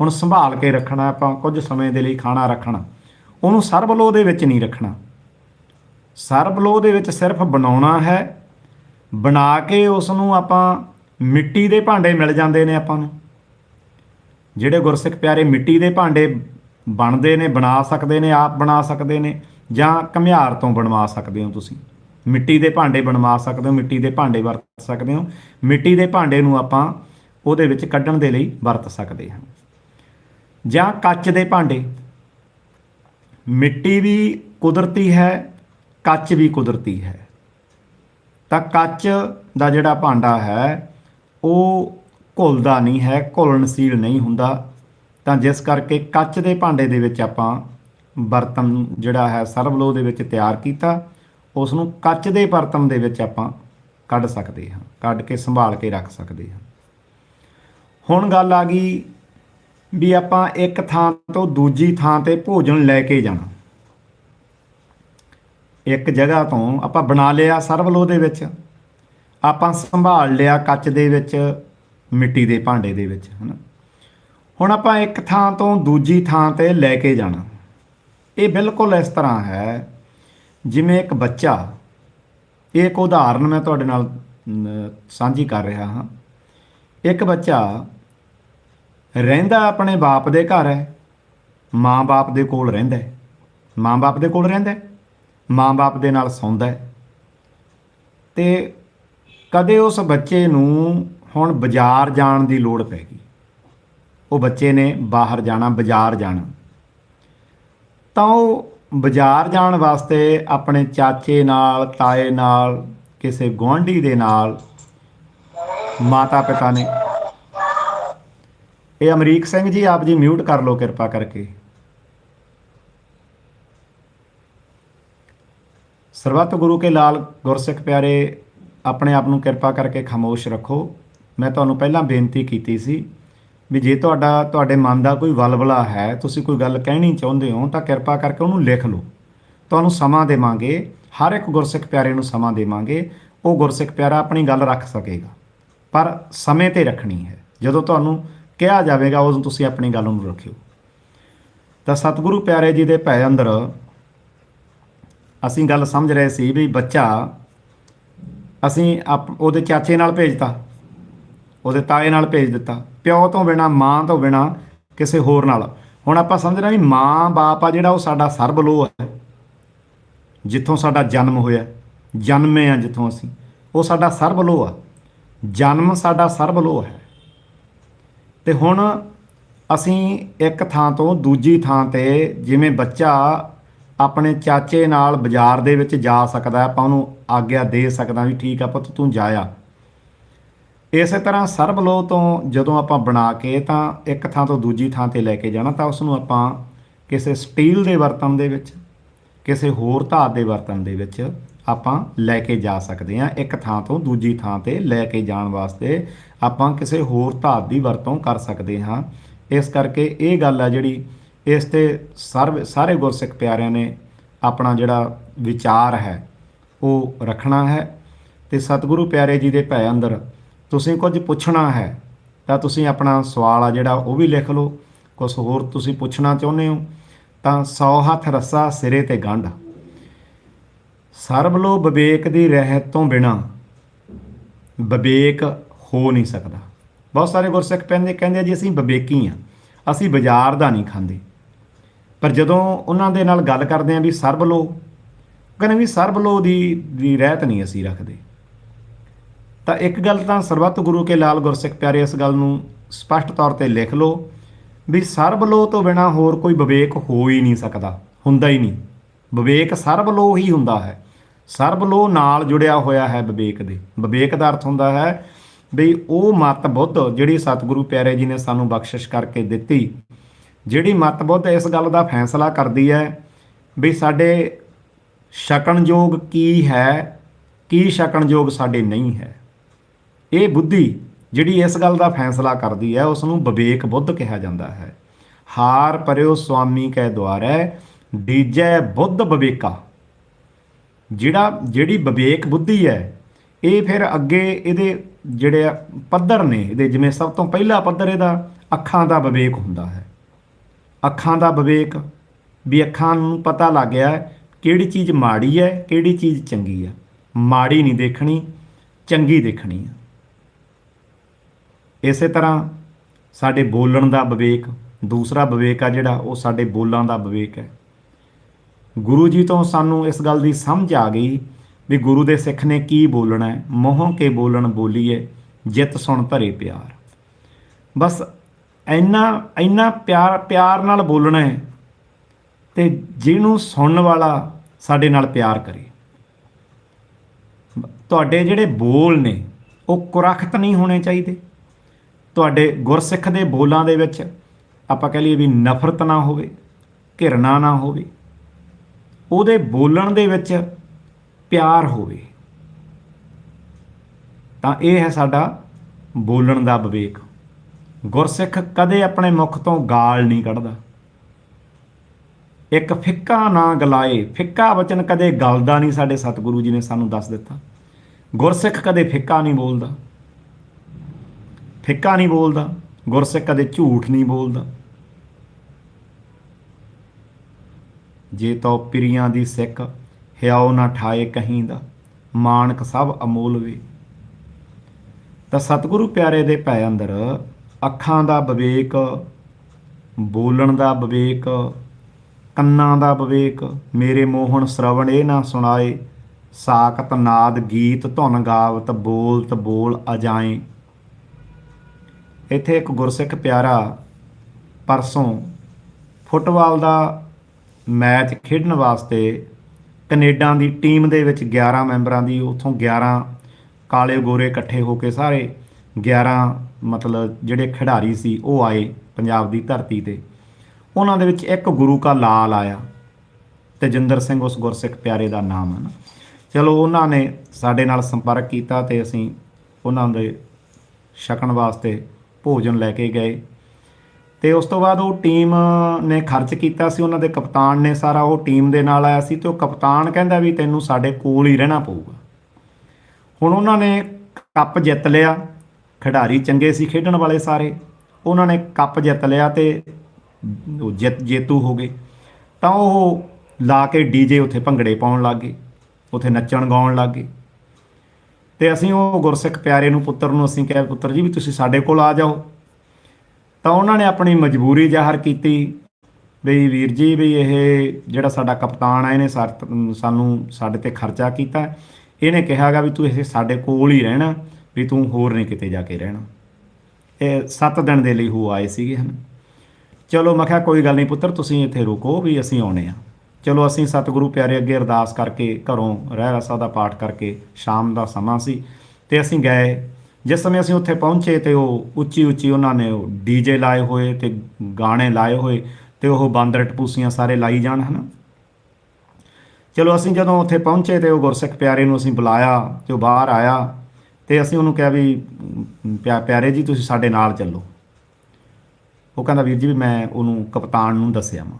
ਹੁਣ ਸੰਭਾਲ ਕੇ ਰੱਖਣਾ ਆਪਾਂ, ਕੁਝ ਸਮੇਂ ਦੇ ਲਈ ਖਾਣਾ ਰੱਖਣਾ। ਉਹਨੂੰ ਸਰਬਲੋ ਦੇ ਵਿੱਚ ਨਹੀਂ ਰੱਖਣਾ। ਸਰਬਲੋ ਦੇ ਵਿੱਚ ਸਿਰਫ ਬਣਾਉਣਾ ਹੈ। ਬਣਾ ਕੇ ਉਸ ਨੂੰ ਆਪਾਂ ਮਿੱਟੀ ਦੇ ਭਾਂਡੇ ਮਿਲ ਜਾਂਦੇ ਨੇ ਆਪਾਂ ਨੂੰ। ਜਿਹੜੇ ਗੁਰਸਿੱਖ ਪਿਆਰੇ ਮਿੱਟੀ ਦੇ ਭਾਂਡੇ ਬਣਦੇ ਨੇ, ਬਣਾ ਸਕਦੇ ਨੇ, ਆਪ ਬਣਾ ਸਕਦੇ ਨੇ, ਜਾਂ ਘਮਿਆਰ ਤੋਂ ਬਣਵਾ ਸਕਦੇ ਹੋ ਤੁਸੀਂ। ਮਿੱਟੀ ਦੇ ਭਾਂਡੇ ਬਣਵਾ ਸਕਦੇ ਹੋ, ਮਿੱਟੀ ਦੇ ਭਾਂਡੇ ਵਰਤ ਸਕਦੇ ਹੋ। ਮਿੱਟੀ ਦੇ ਭਾਂਡੇ ਨੂੰ ਆਪਾਂ ਉਹਦੇ ਵਿੱਚ ਕੱਢਣ ਦੇ ਲਈ ਵਰਤ ਸਕਦੇ ਹਾਂ। ਜਾਂ ਕੱਚ ਦੇ ਭਾਂਡੇ। ਮਿੱਟੀ ਵੀ ਕੁਦਰਤੀ ਹੈ, ਕੱਚ ਵੀ ਕੁਦਰਤੀ ਹੈ। ਤਾਂ ਕੱਚ ਦਾ ਜਿਹੜਾ ਭਾਂਡਾ ਹੈ, ਉਹ ਘੁਲਦਾ ਨਹੀਂ ਹੈ, ਘੁਲਣਸ਼ੀਲ ਨਹੀਂ ਹੁੰਦਾ। ਤਾਂ ਜਿਸ ਕਰਕੇ ਕੱਚ ਦੇ ਭਾਂਡੇ ਦੇ ਵਿੱਚ ਆਪਾਂ ਬਰਤਨ ਜਿਹੜਾ ਹੈ ਸਰਬਲੋ ਦੇ ਵਿੱਚ ਤਿਆਰ ਕੀਤਾ ਉਸ ਨੂੰ ਕੱਚ ਦੇ ਬਰਤਨ ਦੇ ਵਿੱਚ ਆਪਾਂ ਕੱਢ ਸਕਦੇ ਹਾਂ, ਕੱਢ ਕੇ ਸੰਭਾਲ ਕੇ ਰੱਖ ਸਕਦੇ ਹਾਂ। ਹੁਣ ਗੱਲ ਆ ਗਈ ਵੀ ਆਪਾਂ ਇੱਕ ਥਾਂ ਤੋਂ ਦੂਜੀ ਥਾਂ ਤੇ ਭੋਜਨ ਲੈ ਕੇ ਜਾਣਾ। ਇੱਕ ਜਗ੍ਹਾ ਤੋਂ ਆਪਾਂ ਬਣਾ ਲਿਆ ਸਰਵਲੋ ਦੇ ਵਿੱਚ, ਆਪਾਂ ਸੰਭਾਲ ਲਿਆ ਕੱਚ ਦੇ ਵਿੱਚ, ਮਿੱਟੀ ਦੇ ਭਾਂਡੇ ਦੇ ਵਿੱਚ, ਹਨਾ। ਹੁਣ ਆਪਾਂ ਇੱਕ ਥਾਂ ਤੋਂ ਦੂਜੀ ਥਾਂ ਤੇ ਲੈ ਕੇ ਜਾਣਾ। ਇਹ ਬਿਲਕੁਲ ਇਸ ਤਰ੍ਹਾਂ ਹੈ, ਜਿਵੇਂ ਇੱਕ ਬੱਚਾ ਇਹ ਇੱਕ ਉਦਾਹਰਨ ਮੈਂ ਤੁਹਾਡੇ ਨਾਲ ਸਾਂਝੀ ਕਰ ਰਿਹਾ ਹਾਂ। ਇੱਕ ਬੱਚਾ ਰਹਿੰਦਾ ਆਪਣੇ ਬਾਪ ਦੇ ਘਰ ਹੈ ਮਾਂ-ਬਾਪ ਦੇ ਕੋਲ ਰਹਿੰਦਾ ਹੈ। ਮਾਂ-ਬਾਪ ਦੇ ਕੋਲ ਰਹਿੰਦਾ ਹੈ ਮਾਂ-ਬਾਪ ਦੇ ਨਾਲ ਸੌਂਦਾ ਹੈ। ਤੇ ਕਦੇ ਉਸ ਬੱਚੇ ਨੂੰ ਹੁਣ ਬਾਜ਼ਾਰ ਜਾਣ ਦੀ ਲੋੜ ਪੈ ਗਈ। ਉਹ ਬੱਚੇ ਨੇ ਬਾਹਰ ਜਾਣਾ, ਬਾਜ਼ਾਰ ਜਾਣਾ। ਤਾਂ ਉਹ ਬਾਜ਼ਾਰ ਜਾਣ ਵਾਸਤੇ ਆਪਣੇ ਚਾਚੇ ਨਾਲ, ਤਾਏ ਨਾਲ, ਕਿਸੇ ਗੁਆਂਢੀ ਦੇ ਨਾਲ ਮਾਤਾ ਪਿਤਾ ਨੇ ਇਹ ਅਮਰੀਕ ਸਿੰਘ ਜੀ, ਆਪ ਜੀ ਮਿਊਟ ਕਰ ਲਓ ਕਿਰਪਾ ਕਰਕੇ। ਸਰਬੱਤ ਗੁਰੂ ਕੇ ਲਾਲ ਗੁਰਸਿੱਖ ਪਿਆਰੇ, ਆਪਣੇ ਆਪ ਨੂੰ ਕਿਰਪਾ ਕਰਕੇ ਖਾਮੋਸ਼ ਰੱਖੋ। ਮੈਂ ਤੁਹਾਨੂੰ ਪਹਿਲਾਂ ਬੇਨਤੀ ਕੀਤੀ ਸੀ ਵੀ ਜੇ ਤੁਹਾਡਾ, ਤੁਹਾਡੇ ਮਨ ਦਾ ਕੋਈ ਵਲਵਲਾ ਹੈ, ਤੁਸੀਂ ਕੋਈ ਗੱਲ ਕਹਿਣੀ ਚਾਹੁੰਦੇ ਹੋ, ਤਾਂ ਕਿਰਪਾ ਕਰਕੇ ਉਹਨੂੰ ਲਿਖ ਲਓ। ਤੁਹਾਨੂੰ ਸਮਾਂ ਦੇਵਾਂਗੇ, ਹਰ ਇੱਕ ਗੁਰਸਿੱਖ ਪਿਆਰੇ ਨੂੰ ਸਮਾਂ ਦੇਵਾਂਗੇ, ਉਹ ਗੁਰਸਿੱਖ ਪਿਆਰਾ ਆਪਣੀ ਗੱਲ ਰੱਖ ਸਕੇਗਾ। ਪਰ ਸਮੇਂ ਤੇ ਰੱਖਣੀ ਹੈ। ਜਦੋਂ ਤੁਹਾਨੂੰ ਕਿਹਾ ਜਾਵੇਗਾ ਉਦੋਂ ਤੁਸੀਂ ਆਪਣੀ ਗੱਲ ਨੂੰ ਰੱਖਿਓ। ਤਾਂ ਸਤਿਗੁਰੂ ਪਿਆਰੇ ਜੀ ਦੇ ਭੈ ਅੰਦਰ ਅਸੀਂ ਗੱਲ ਸਮਝ ਰਹੇ ਸੀ ਵੀ ਬੱਚਾ ਅਸੀਂ ਆਪ ਉਹਦੇ ਚਾਚੇ ਨਾਲ ਭੇਜਤਾ, ਉਹਦੇ ਤਾਏ ਨਾਲ ਭੇਜ ਦਿੱਤਾ, ਪਿਓ ਤੋਂ ਬਿਨਾ, ਮਾਂ ਤੋਂ ਬਿਨਾ ਕਿਸੇ ਹੋਰ ਨਾਲ। ਹੁਣ ਆਪਾਂ ਸਮਝਣਾ ਵੀ ਮਾਂ, ਬਾਪ ਆ ਜਿਹੜਾ ਉਹ ਸਾਡਾ ਸਰਬਲੋ ਹੈ, ਜਿੱਥੋਂ ਸਾਡਾ ਜਨਮ ਹੋਇਆ, ਜਨਮੇ ਆ ਜਿੱਥੋਂ ਅਸੀਂ। ਉਹ ਸਾਡਾ ਸਰਬਲੋ ਆ। ਜਨਮ ਸਾਡਾ ਸਰਬਲੋ ਹੈ। ਤੇ ਹੁਣ ਅਸੀਂ ਇੱਕ ਥਾਂ ਤੋਂ ਦੂਜੀ ਥਾਂ ਤੇ ਜਿਵੇਂ ਬੱਚਾ ਆਪਣੇ ਚਾਚੇ ਨਾਲ ਬਾਜ਼ਾਰ ਦੇ ਵਿੱਚ ਜਾ ਸਕਦਾ, ਆਪਾਂ ਉਹਨੂੰ ਆਗਿਆ ਦੇ ਸਕਦਾ ਵੀ ਠੀਕ ਆ ਪੁੱਤ, ਤੂੰ ਜਾਇਆ। ਇਸੇ ਤਰ੍ਹਾਂ ਸਰਬਲੋ ਤੋਂ ਜਦੋਂ ਆਪਾਂ ਬਣਾ ਕੇ ਤਾਂ ਇੱਕ ਥਾਂ ਤੋਂ ਦੂਜੀ ਥਾਂ ਤੇ ਲੈ ਕੇ ਜਾਣਾ, ਤਾਂ ਉਸ ਨੂੰ ਆਪਾਂ ਕਿਸੇ ਸਟੀਲ ਦੇ ਬਰਤਨ ਦੇ ਵਿੱਚ, ਕਿਸੇ ਹੋਰ ਧਾਤ ਦੇ ਬਰਤਨ ਦੇ ਵਿੱਚ ਆਪਾਂ ਲੈ ਕੇ ਜਾ ਸਕਦੇ ਹਾਂ। ਇੱਕ ਥਾਂ ਤੋਂ ਦੂਜੀ ਥਾਂ ਤੇ ਲੈ ਕੇ ਜਾਣ ਵਾਸਤੇ ਆਪਾਂ ਕਿਸੇ ਹੋਰ ਧਾਤ ਦੀ ਵਰਤੋਂ ਕਰ ਸਕਦੇ ਹਾਂ। ਇਸ ਕਰਕੇ ਇਹ ਗੱਲ ਆ ਜਿਹੜੀ ਇਸ ਤੇ ਸਰਵ ਸਾਰੇ ਗੁਰਸਿੱਖ ਪਿਆਰਿਆਂ ਨੇ ਆਪਣਾ ਜਿਹੜਾ ਵਿਚਾਰ ਹੈ, ਉਹ ਰੱਖਣਾ ਹੈ। ਤੇ ਸਤਿਗੁਰੂ ਪਿਆਰੇ ਜੀ ਦੇ ਭੈ ਅੰਦਰ ਤੁਸੀਂ ਕੁਝ ਪੁੱਛਣਾ ਹੈ, ਤਾਂ ਤੁਸੀਂ ਆਪਣਾ ਸਵਾਲ ਆ ਜਿਹੜਾ ਉਹ ਵੀ ਲਿਖ ਲਓ। ਕੁਝ ਹੋਰ ਤੁਸੀਂ ਪੁੱਛਣਾ ਚਾਹੁੰਦੇ ਹੋ, ਤਾਂ ਸੌ ਹੱਥ ਰੱਸਾ ਸਿਰੇ ਤੇ ਗੰਢ। ਸਰਬਲੋ ਵਿਵੇਕ ਦੀ ਰਹਿਤ ਤੋਂ ਬਿਨਾ ਵਿਵੇਕ ਹੋ ਨਹੀਂ ਸਕਦਾ। ਬਹੁਤ ਸਾਰੇ ਗੁਰਸਿੱਖ ਪੈਂਦੇ ਕਹਿੰਦੇ ਜੀ, ਅਸੀਂ ਵਿਵੇਕੀ ਆ ਅਸੀਂ ਬਾਜ਼ਾਰ ਦਾ ਨਹੀਂ ਖਾਂਦੇ। ਪਰ ਜਦੋਂ ਉਹਨਾਂ ਦੇ ਨਾਲ ਗੱਲ ਕਰਦੇ ਆ ਵੀ ਸਰਬਲੋ ਕਹਿੰਦੇ ਵੀ ਸਰਬਲੋ ਦੀ ਦੀ ਰਹਿਤ ਨਹੀਂ ਅਸੀਂ ਰੱਖਦੇ। ਤਾਂ ਇੱਕ ਗੱਲ ਤਾਂ ਸਰਬੱਤ ਗੁਰੂ ਕੇ ਲਾਲ ਗੁਰਸਿੱਖ ਪਿਆਰੇ, ਇਸ ਗੱਲ ਨੂੰ ਸਪਸ਼ਟ ਤੌਰ ਤੇ ਲਿਖ ਲਓ ਵੀ ਸਰਬਲੋ ਤੋਂ ਬਿਨਾ ਹੋਰ ਕੋਈ ਵਿਵੇਕ ਹੋ ਹੀ ਨਹੀਂ ਸਕਦਾ, ਹੁੰਦਾ ਹੀ ਨਹੀਂ। ਵਿਵੇਕ ਸਰਬਲੋ ਹੀ ਹੁੰਦਾ ਹੈ। ਸਰਬ ਲੋ ਨਾਲ ਜੁੜਿਆ ਹੋਇਆ ਹੈ ਵਿਵੇਕ ਦੇ। ਵਿਵੇਕ ਦਾ ਅਰਥ ਹੁੰਦਾ ਹੈ ਵੀ ਉਹ ਮਤ ਬੁੱਧ ਜਿਹੜੀ ਸਤਿਗੁਰੂ ਪਿਆਰੇ ਜੀ ਨੇ ਸਾਨੂੰ ਬਖਸ਼ਿਸ਼ ਕਰਕੇ ਦਿੱਤੀ, ਜਿਹੜੀ ਮਤ ਬੁੱਧ ਇਸ ਗੱਲ ਦਾ ਫੈਸਲਾ ਕਰਦੀ ਹੈ ਵੀ ਸਾਡੇ ਛਕਣਯੋਗ ਕੀ ਹੈ, ਕੀ ਸ਼ਕਣਯੋਗ ਸਾਡੇ ਨਹੀਂ ਹੈ। ਇਹ ਬੁੱਧੀ ਜਿਹੜੀ ਇਸ ਗੱਲ ਦਾ ਫੈਸਲਾ ਕਰਦੀ ਹੈ ਉਸ ਨੂੰ ਵਿਵੇਕ ਬੁੱਧ ਕਿਹਾ ਜਾਂਦਾ ਹੈ। ਹਾਰ ਪਰਿਓ ਸੁਆਮੀ ਕੈ ਦੁਆਰੈ ਦੀਜੈ ਬੁੱਧ ਵਿਵੇਕਾ। ਜਿਹੜਾ, ਜਿਹੜੀ ਵਿਵੇਕ ਬੁੱਧੀ ਹੈ, ਇਹ ਫਿਰ ਅੱਗੇ ਇਹਦੇ ਜਿਹੜੇ ਆ ਪੱਧਰ ਨੇ, ਇਹਦੇ ਜਿਵੇਂ ਸਭ ਤੋਂ ਪਹਿਲਾ ਪੱਧਰ ਇਹਦਾ ਅੱਖਾਂ ਦਾ ਵਿਵੇਕ ਹੁੰਦਾ ਹੈ। ਅੱਖਾਂ ਦਾ ਵਿਵੇਕ, ਵੀ ਅੱਖਾਂ ਨੂੰ ਪਤਾ ਲੱਗ ਗਿਆ ਕਿਹੜੀ ਚੀਜ਼ ਮਾੜੀ ਹੈ, ਕਿਹੜੀ ਚੀਜ਼ ਚੰਗੀ ਹੈ। ਮਾੜੀ ਨਹੀਂ ਦੇਖਣੀ, ਚੰਗੀ ਦੇਖਣੀ ਆ ਇਸੇ ਤਰ੍ਹਾਂ ਸਾਡੇ ਬੋਲਣ ਦਾ ਵਿਵੇਕ, ਦੂਸਰਾ ਵਿਵੇਕ ਆ ਜਿਹੜਾ, ਉਹ ਸਾਡੇ ਬੋਲਾਂ ਦਾ ਵਿਵੇਕ ਹੈ। ਗੁਰੂ ਜੀ ਤੋਂ ਸਾਨੂੰ ਇਸ ਗੱਲ ਦੀ ਸਮਝ ਆ ਗਈ ਵੀ ਗੁਰੂ ਦੇ ਸਿੱਖ ਨੇ ਕੀ ਬੋਲਣਾ ਹੈ, ਮੋਹ ਕੇ ਬੋਲਣ ਬੋਲੀਏ, ਜਿਤ ਸੁਣ ਭਰੇ ਪਿਆਰ। ਬਸ ਇੰਨਾ ਇੰਨਾ ਪਿਆਰ ਪਿਆਰ ਨਾਲ ਬੋਲਣਾ ਹੈ ਤੇ ਜਿਹਨੂੰ ਸੁਣਨ ਵਾਲਾ ਸਾਡੇ ਨਾਲ ਪਿਆਰ ਕਰੇ। ਤੁਹਾਡੇ ਜਿਹੜੇ ਬੋਲ ਨੇ, ਉਹ ਕੁਰਖਤ ਨਹੀਂ ਹੋਣੇ ਚਾਹੀਦੇ। ਤੁਹਾਡੇ ਗੁਰਸਿੱਖ ਦੇ ਬੋਲਾਂ ਦੇ ਵਿੱਚ ਆਪਾਂ ਕਹ ਲਈਏ ਵੀ ਨਫ਼ਰਤ ਨਾ ਹੋਵੇ, ਘਿਰਣਾ ਨਾ ਹੋਵੇ। ਉਹਦੇ ਬੋਲਣ ਦੇ ਵਿੱਚ ਪਿਆਰ ਹੋਵੇ। ਤਾਂ ਇਹ ਹੈ ਸਾਡਾ ਬੋਲਣ ਦਾ ਵਿਵੇਕ। ਗੁਰਸਿੱਖ ਕਦੇ ਆਪਣੇ ਮੁਖ ਤੋਂ ਗਾਲ ਨਹੀਂ ਕੱਢਦਾ। ਇੱਕ ਫਿੱਕਾ ਨਾ ਗਲਾਏ, ਫਿੱਕਾ ਵਚਨ ਕਦੇ ਗਲਦਾ ਨਹੀਂ ਸਾਡੇ ਸਤਿਗੁਰੂ ਜੀ ਨੇ ਸਾਨੂੰ ਦੱਸ ਦਿੱਤਾ। ਗੁਰਸਿੱਖ ਕਦੇ ਫਿੱਕਾ ਨਹੀਂ ਬੋਲਦਾ। ਫਿੱਕਾ ਨਹੀਂ ਬੋਲਦਾ, ਗੁਰਸਿੱਖ ਕਦੇ ਝੂਠ ਨਹੀਂ ਬੋਲਦਾ। ਜੇ ਤੋ ਪਿਰੀਆਂ ਦੀ ਸਿੱਖ ਹਿਆਉ ਨਾ ਠਾਏ ਕਹੀਂ ਦਾ ਮਾਨਕ ਸਭ ਅਮੋਲ ਵੇ। ਤਾਂ ਸਤਿਗੁਰੂ ਪਿਆਰੇ ਦੇ ਭੈ ਅੰਦਰ ਅੱਖਾਂ ਦਾ ਵਿਵੇਕ, ਬੋਲਣ ਦਾ ਵਿਵੇਕ, ਕੰਨਾਂ ਦਾ ਵਿਵੇਕ, ਮੇਰੇ ਮੋਹਣ ਸ਼ਰਵਣ ਇਹ ਨਾ ਸੁਣਾਏ ਸਾਕਤ ਨਾਦ ਗੀਤ ਧੁਨ ਗਾਵਤ ਬੋਲਤ ਬੋਲ ਅਜਾਏ। ਇੱਥੇ ਇੱਕ ਗੁਰਸਿੱਖ ਪਿਆਰਾ ਪਰਸੋਂ ਫੁੱਟਬਾਲ ਦਾ ਮੈਚ ਖੇਡਣ ਵਾਸਤੇ ਕੈਨੇਡਾ ਦੀ ਟੀਮ ਦੇ ਵਿੱਚ 11 ਮੈਂਬਰਾਂ ਦੀ, ਉਥੋਂ 11 ਕਾਲੇ ਗੋਰੇ ਇਕੱਠੇ ਹੋ ਕੇ ਸਾਰੇ 11 ਮਤਲਬ ਜਿਹੜੇ ਖਿਡਾਰੀ ਸੀ, ਉਹ ਆਏ ਪੰਜਾਬ ਦੀ ਧਰਤੀ ਤੇ। ਉਹਨਾਂ ਦੇ ਵਿੱਚ ਇੱਕ ਗੁਰੂ ਕਾ ਲਾਲ ਆਇਆ ਤੇਜਿੰਦਰ ਸਿੰਘ ਉਸ ਗੁਰਸਿੱਖ ਪਿਆਰੇ ਦਾ ਨਾਮ ਹੈ ਨਾ। ਚਲੋ ਉਹਨਾਂ ਨੇ ਸਾਡੇ ਨਾਲ ਸੰਪਰਕ ਕੀਤਾ ਤੇ ਅਸੀਂ ਉਹਨਾਂ ਦੇ ਛਕਣ ਵਾਸਤੇ ਭੋਜਨ ਲੈ ਕੇ ਗਏ। ਤੇ ਉਸ ਤੋਂ ਬਾਅਦ ਉਹ ਟੀਮ ਨੇ ਖਰਚ ਕੀਤਾ ਸੀ, ਉਹਨਾਂ ਦੇ ਕਪਤਾਨ ਨੇ ਸਾਰਾ ਉਹ ਟੀਮ ਦੇ ਨਾਲ ਆਇਆ ਸੀ ਤੇ ਉਹ ਕਪਤਾਨ ਕਹਿੰਦਾ ਵੀ ਤੈਨੂੰ ਸਾਡੇ ਕੋਲ ਹੀ ਰਹਿਣਾ ਪਊਗਾ। ਹੁਣ ਉਹਨਾਂ ਨੇ ਕੱਪ ਜਿੱਤ ਲਿਆ, ਖਿਡਾਰੀ ਚੰਗੇ ਸੀ ਖੇਡਣ ਵਾਲੇ ਸਾਰੇ, ਉਹਨਾਂ ਨੇ ਕੱਪ ਜਿੱਤ ਲਿਆ ਤੇ ਉਹ ਜਿੱਤ ਜੇਤੂ ਹੋ ਗਏ। ਤਾਂ ਉਹ ਲਾ ਕੇ ਡੀਜੇ ਉੱਥੇ ਭੰਗੜੇ ਪਾਉਣ ਲੱਗ ਗਏ, ਉੱਥੇ ਨੱਚਣ ਗਾਉਣ ਲੱਗ ਗਏ। ਤੇ ਅਸੀਂ ਉਹ ਗੁਰਸਿੱਖ ਪਿਆਰੇ ਨੂੰ ਪੁੱਤਰ ਨੂੰ ਅਸੀਂ ਕਿਹਾ, ਪੁੱਤਰ ਜੀ ਵੀ ਤੁਸੀਂ ਸਾਡੇ ਕੋਲ ਆ ਜਾਓ। ਤਾਂ ਉਹਨਾਂ ਨੇ ਆਪਣੀ ਮਜਬੂਰੀ ਜ਼ਾਹਰ ਕੀਤੀ ਵੀ ਵੀਰ ਜੀ ਵੀ ਇਹ ਜਿਹੜਾ ਸਾਡਾ ਕਪਤਾਨ ਆ, ਇਹਨੇ ਸਾਰ- ਸਾਨੂੰ ਸਾਡੇ ਤੇ ਖਰਚਾ ਕੀਤਾ। ਇਹਨੇ ਕਿਹਾਗਾ ਵੀ ਤੂੰ ਇਹ ਸਾਡੇ ਕੋਲ ਹੀ ਰਹਿਣਾ, ਵੀ ਤੂੰ ਹੋਰ ਨਹੀਂ ਕਿਤੇ ਜਾ ਕੇ ਰਹਿਣਾ। ਇਹ 7 ਦਿਨ ਦੇ ਲਈ ਹੋ ਆਏ ਸੀਗੇ ਹਨ। ਚਲੋ ਮੈਂ ਕਿਹਾ ਕੋਈ ਗੱਲ ਨਹੀਂ ਪੁੱਤਰ, ਤੁਸੀਂ ਇੱਥੇ ਰੁਕੋ ਵੀ ਅਸੀਂ ਆਉਣੇ ਆ। ਚਲੋ ਅਸੀਂ ਸਤਿਗੁਰੂ ਪਿਆਰੇ ਅੱਗੇ ਅਰਦਾਸ ਕਰਕੇ ਘਰੋਂ ਰਹਿ ਰਸਾ ਦਾ ਪਾਠ ਕਰਕੇ ਸ਼ਾਮ ਦਾ ਸਮਾਂ ਸੀ ਤੇ ਅਸੀਂ ਗਏ ਜਿਸ ਸਮੇਂ ਅਸੀਂ ਉੱਥੇ ਪਹੁੰਚੇ ਤੇ ਉਹ ਉੱਚੀ ਉੱਚੀ ਉਹਨਾਂ ਨੇ ਉਹ ਡੀਜੇ ਲਾਏ ਹੋਏ ਤੇ ਗਾਣੇ ਲਾਏ ਹੋਏ ਤੇ ਉਹ ਬਾਂਦਰ ਟਪੂਸੀਆਂ ਸਾਰੇ ਲਾਈ ਜਾਣ, ਹਨ? ਚਲੋ ਅਸੀਂ ਜਦੋਂ ਉੱਥੇ ਪਹੁੰਚੇ ਤੇ ਉਹ ਗੁਰਸਿੱਖ ਪਿਆਰੇ ਨੂੰ ਅਸੀਂ ਬੁਲਾਇਆ ਤੇ ਉਹ ਬਾਹਰ ਆਇਆ ਤੇ ਅਸੀਂ ਉਹਨੂੰ ਕਿਹਾ ਵੀ ਪਿਆ- ਪਿਆਰੇ ਜੀ, ਤੁਸੀਂ ਸਾਡੇ ਨਾਲ ਚੱਲੋ। ਉਹ ਕਹਿੰਦਾ, ਵੀਰ ਜੀ, ਵੀ ਮੈਂ ਉਹਨੂੰ ਕਪਤਾਨ ਨੂੰ ਦੱਸਿਆ ਮੈਂ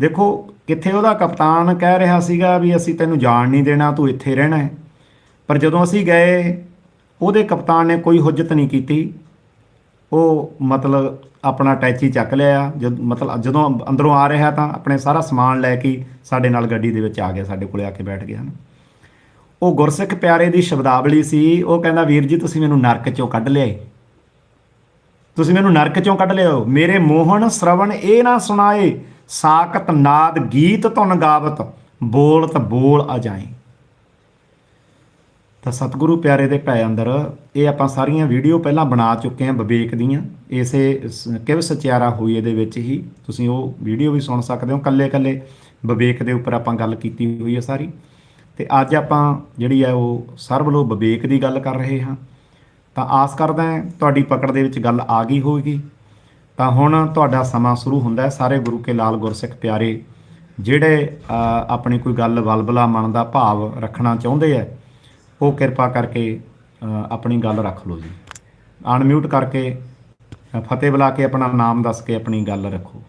ਦੇਖੋ, ਕਿੱਥੇ ਉਹਦਾ ਕਪਤਾਨ ਕਹਿ ਰਿਹਾ ਸੀਗਾ ਵੀ ਅਸੀਂ ਤੈਨੂੰ ਜਾਣ ਨਹੀਂ ਦੇਣਾ, ਤੂੰ ਇੱਥੇ ਰਹਿਣਾ ਹੈ। ਪਰ ਜਦੋਂ ਅਸੀਂ ਗਏ ਉਹਦੇ ਕਪਤਾਨ ਨੇ ਕੋਈ ਹੁਜਤ ਨਹੀਂ ਕੀਤੀ। ਉਹ ਮਤਲਬ ਆਪਣਾ ਟੈਚੀ ਚੱਕ ਲਿਆ। ਜਦ ਮਤਲਬ ਜਦੋਂ ਅੰਦਰੋਂ ਆ ਰਿਹਾ ਤਾਂ ਆਪਣੇ ਸਾਰਾ ਸਮਾਨ ਲੈ ਕੇ ਸਾਡੇ ਨਾਲ ਗੱਡੀ ਦੇ ਵਿੱਚ ਆ ਗਿਆ, ਸਾਡੇ ਕੋਲੇ ਆ ਕੇ ਬੈਠ ਗਿਆ। ਨਾ ਉਹ ਗੁਰਸਿੱਖ ਪਿਆਰੇ ਦੀ ਸ਼ਬਦਾਵਲੀ ਸੀ। ਉਹ ਕਹਿੰਦਾ, ਵੀਰ ਜੀ, ਤੁਸੀਂ ਮੈਨੂੰ ਨਰਕ ਚੋਂ ਕੱਢ ਲਿਆਏ ਤੁਸੀਂ ਮੈਨੂੰ ਨਰਕ ਚੋਂ ਕੱਢ ਲਿਓ ਮੇਰੇ ਮੋਹਨ ਸ਼ਰਵਣ ਇਹ ਨਾ ਸੁਣਾਏ। ਸਾਕਤ ਨਾਦ ਗੀਤ ਧੁਨ ਗਾਵਤ, ਬੋਲਤ ਬੋਲ ਆ ਜਾਏ ਤਾਂ ਸਤਿਗੁਰੂ ਪਿਆਰੇ ਦੇ ਭੈ ਅੰਦਰ ਇਹ ਆਪਾਂ ਸਾਰੀਆਂ ਵੀਡੀਓ ਪਹਿਲਾਂ ਬਣਾ ਚੁੱਕੇ ਹਾਂ ਵਿਵੇਕ ਦੀਆਂ। ਇਸੇ ਸ- ਕਿਵ ਸਚਿਆਰਾ ਹੋਈਏ ਦੇ ਵਿੱਚ ਹੀ ਤੁਸੀਂ ਉਹ ਵੀਡੀਓ ਵੀ ਸੁਣ ਸਕਦੇ ਹੋ। ਕੱਲੇ ਕੱਲੇ ਵਿਵੇਕ ਦੇ ਉੱਪਰ ਆਪਾਂ ਗੱਲ ਕੀਤੀ ਹੋਈ ਹੈ ਸਾਰੀ। ਤੇ ਅੱਜ ਆਪਾਂ ਜਿਹੜੀ ਹੈ ਉਹ ਸਰਬ ਵਿਵੇਕ ਦੀ ਗੱਲ ਕਰ ਰਹੇ ਹਾਂ। ਤਾਂ ਆਸ ਕਰਦਾ ਤੁਹਾਡੀ ਪਕੜ ਦੇ ਵਿੱਚ ਗੱਲ ਆ ਗਈ ਹੋਵੇਗੀ। ਤਾਂ ਹੁਣ ਤੁਹਾਡਾ ਸਮਾਂ ਸ਼ੁਰੂ ਹੁੰਦਾ ਹੈ ਸਾਰੇ ਗੁਰੂ ਕੇ ਲਾਲ ਗੁਰਸਿੱਖ ਪਿਆਰੇ। ਜਿਹੜੇ ਆਪਣੀ ਕੋਈ ਗੱਲ ਵਲਬਲਾ ਮਨ ਦਾ ਭਾਵ ਰੱਖਣਾ ਚਾਹੁੰਦੇ ਆ ਉਹ ਕਿਰਪਾ ਕਰਕੇ ਆਪਣੀ ਗੱਲ ਰੱਖ ਲਓ ਜੀ। ਅਨਮਿਊਟ ਕਰਕੇ ਫਤਿਹ ਬੁਲਾ ਕੇ ਆਪਣਾ ਨਾਮ ਦੱਸ ਕੇ ਆਪਣੀ ਗੱਲ ਰੱਖੋ।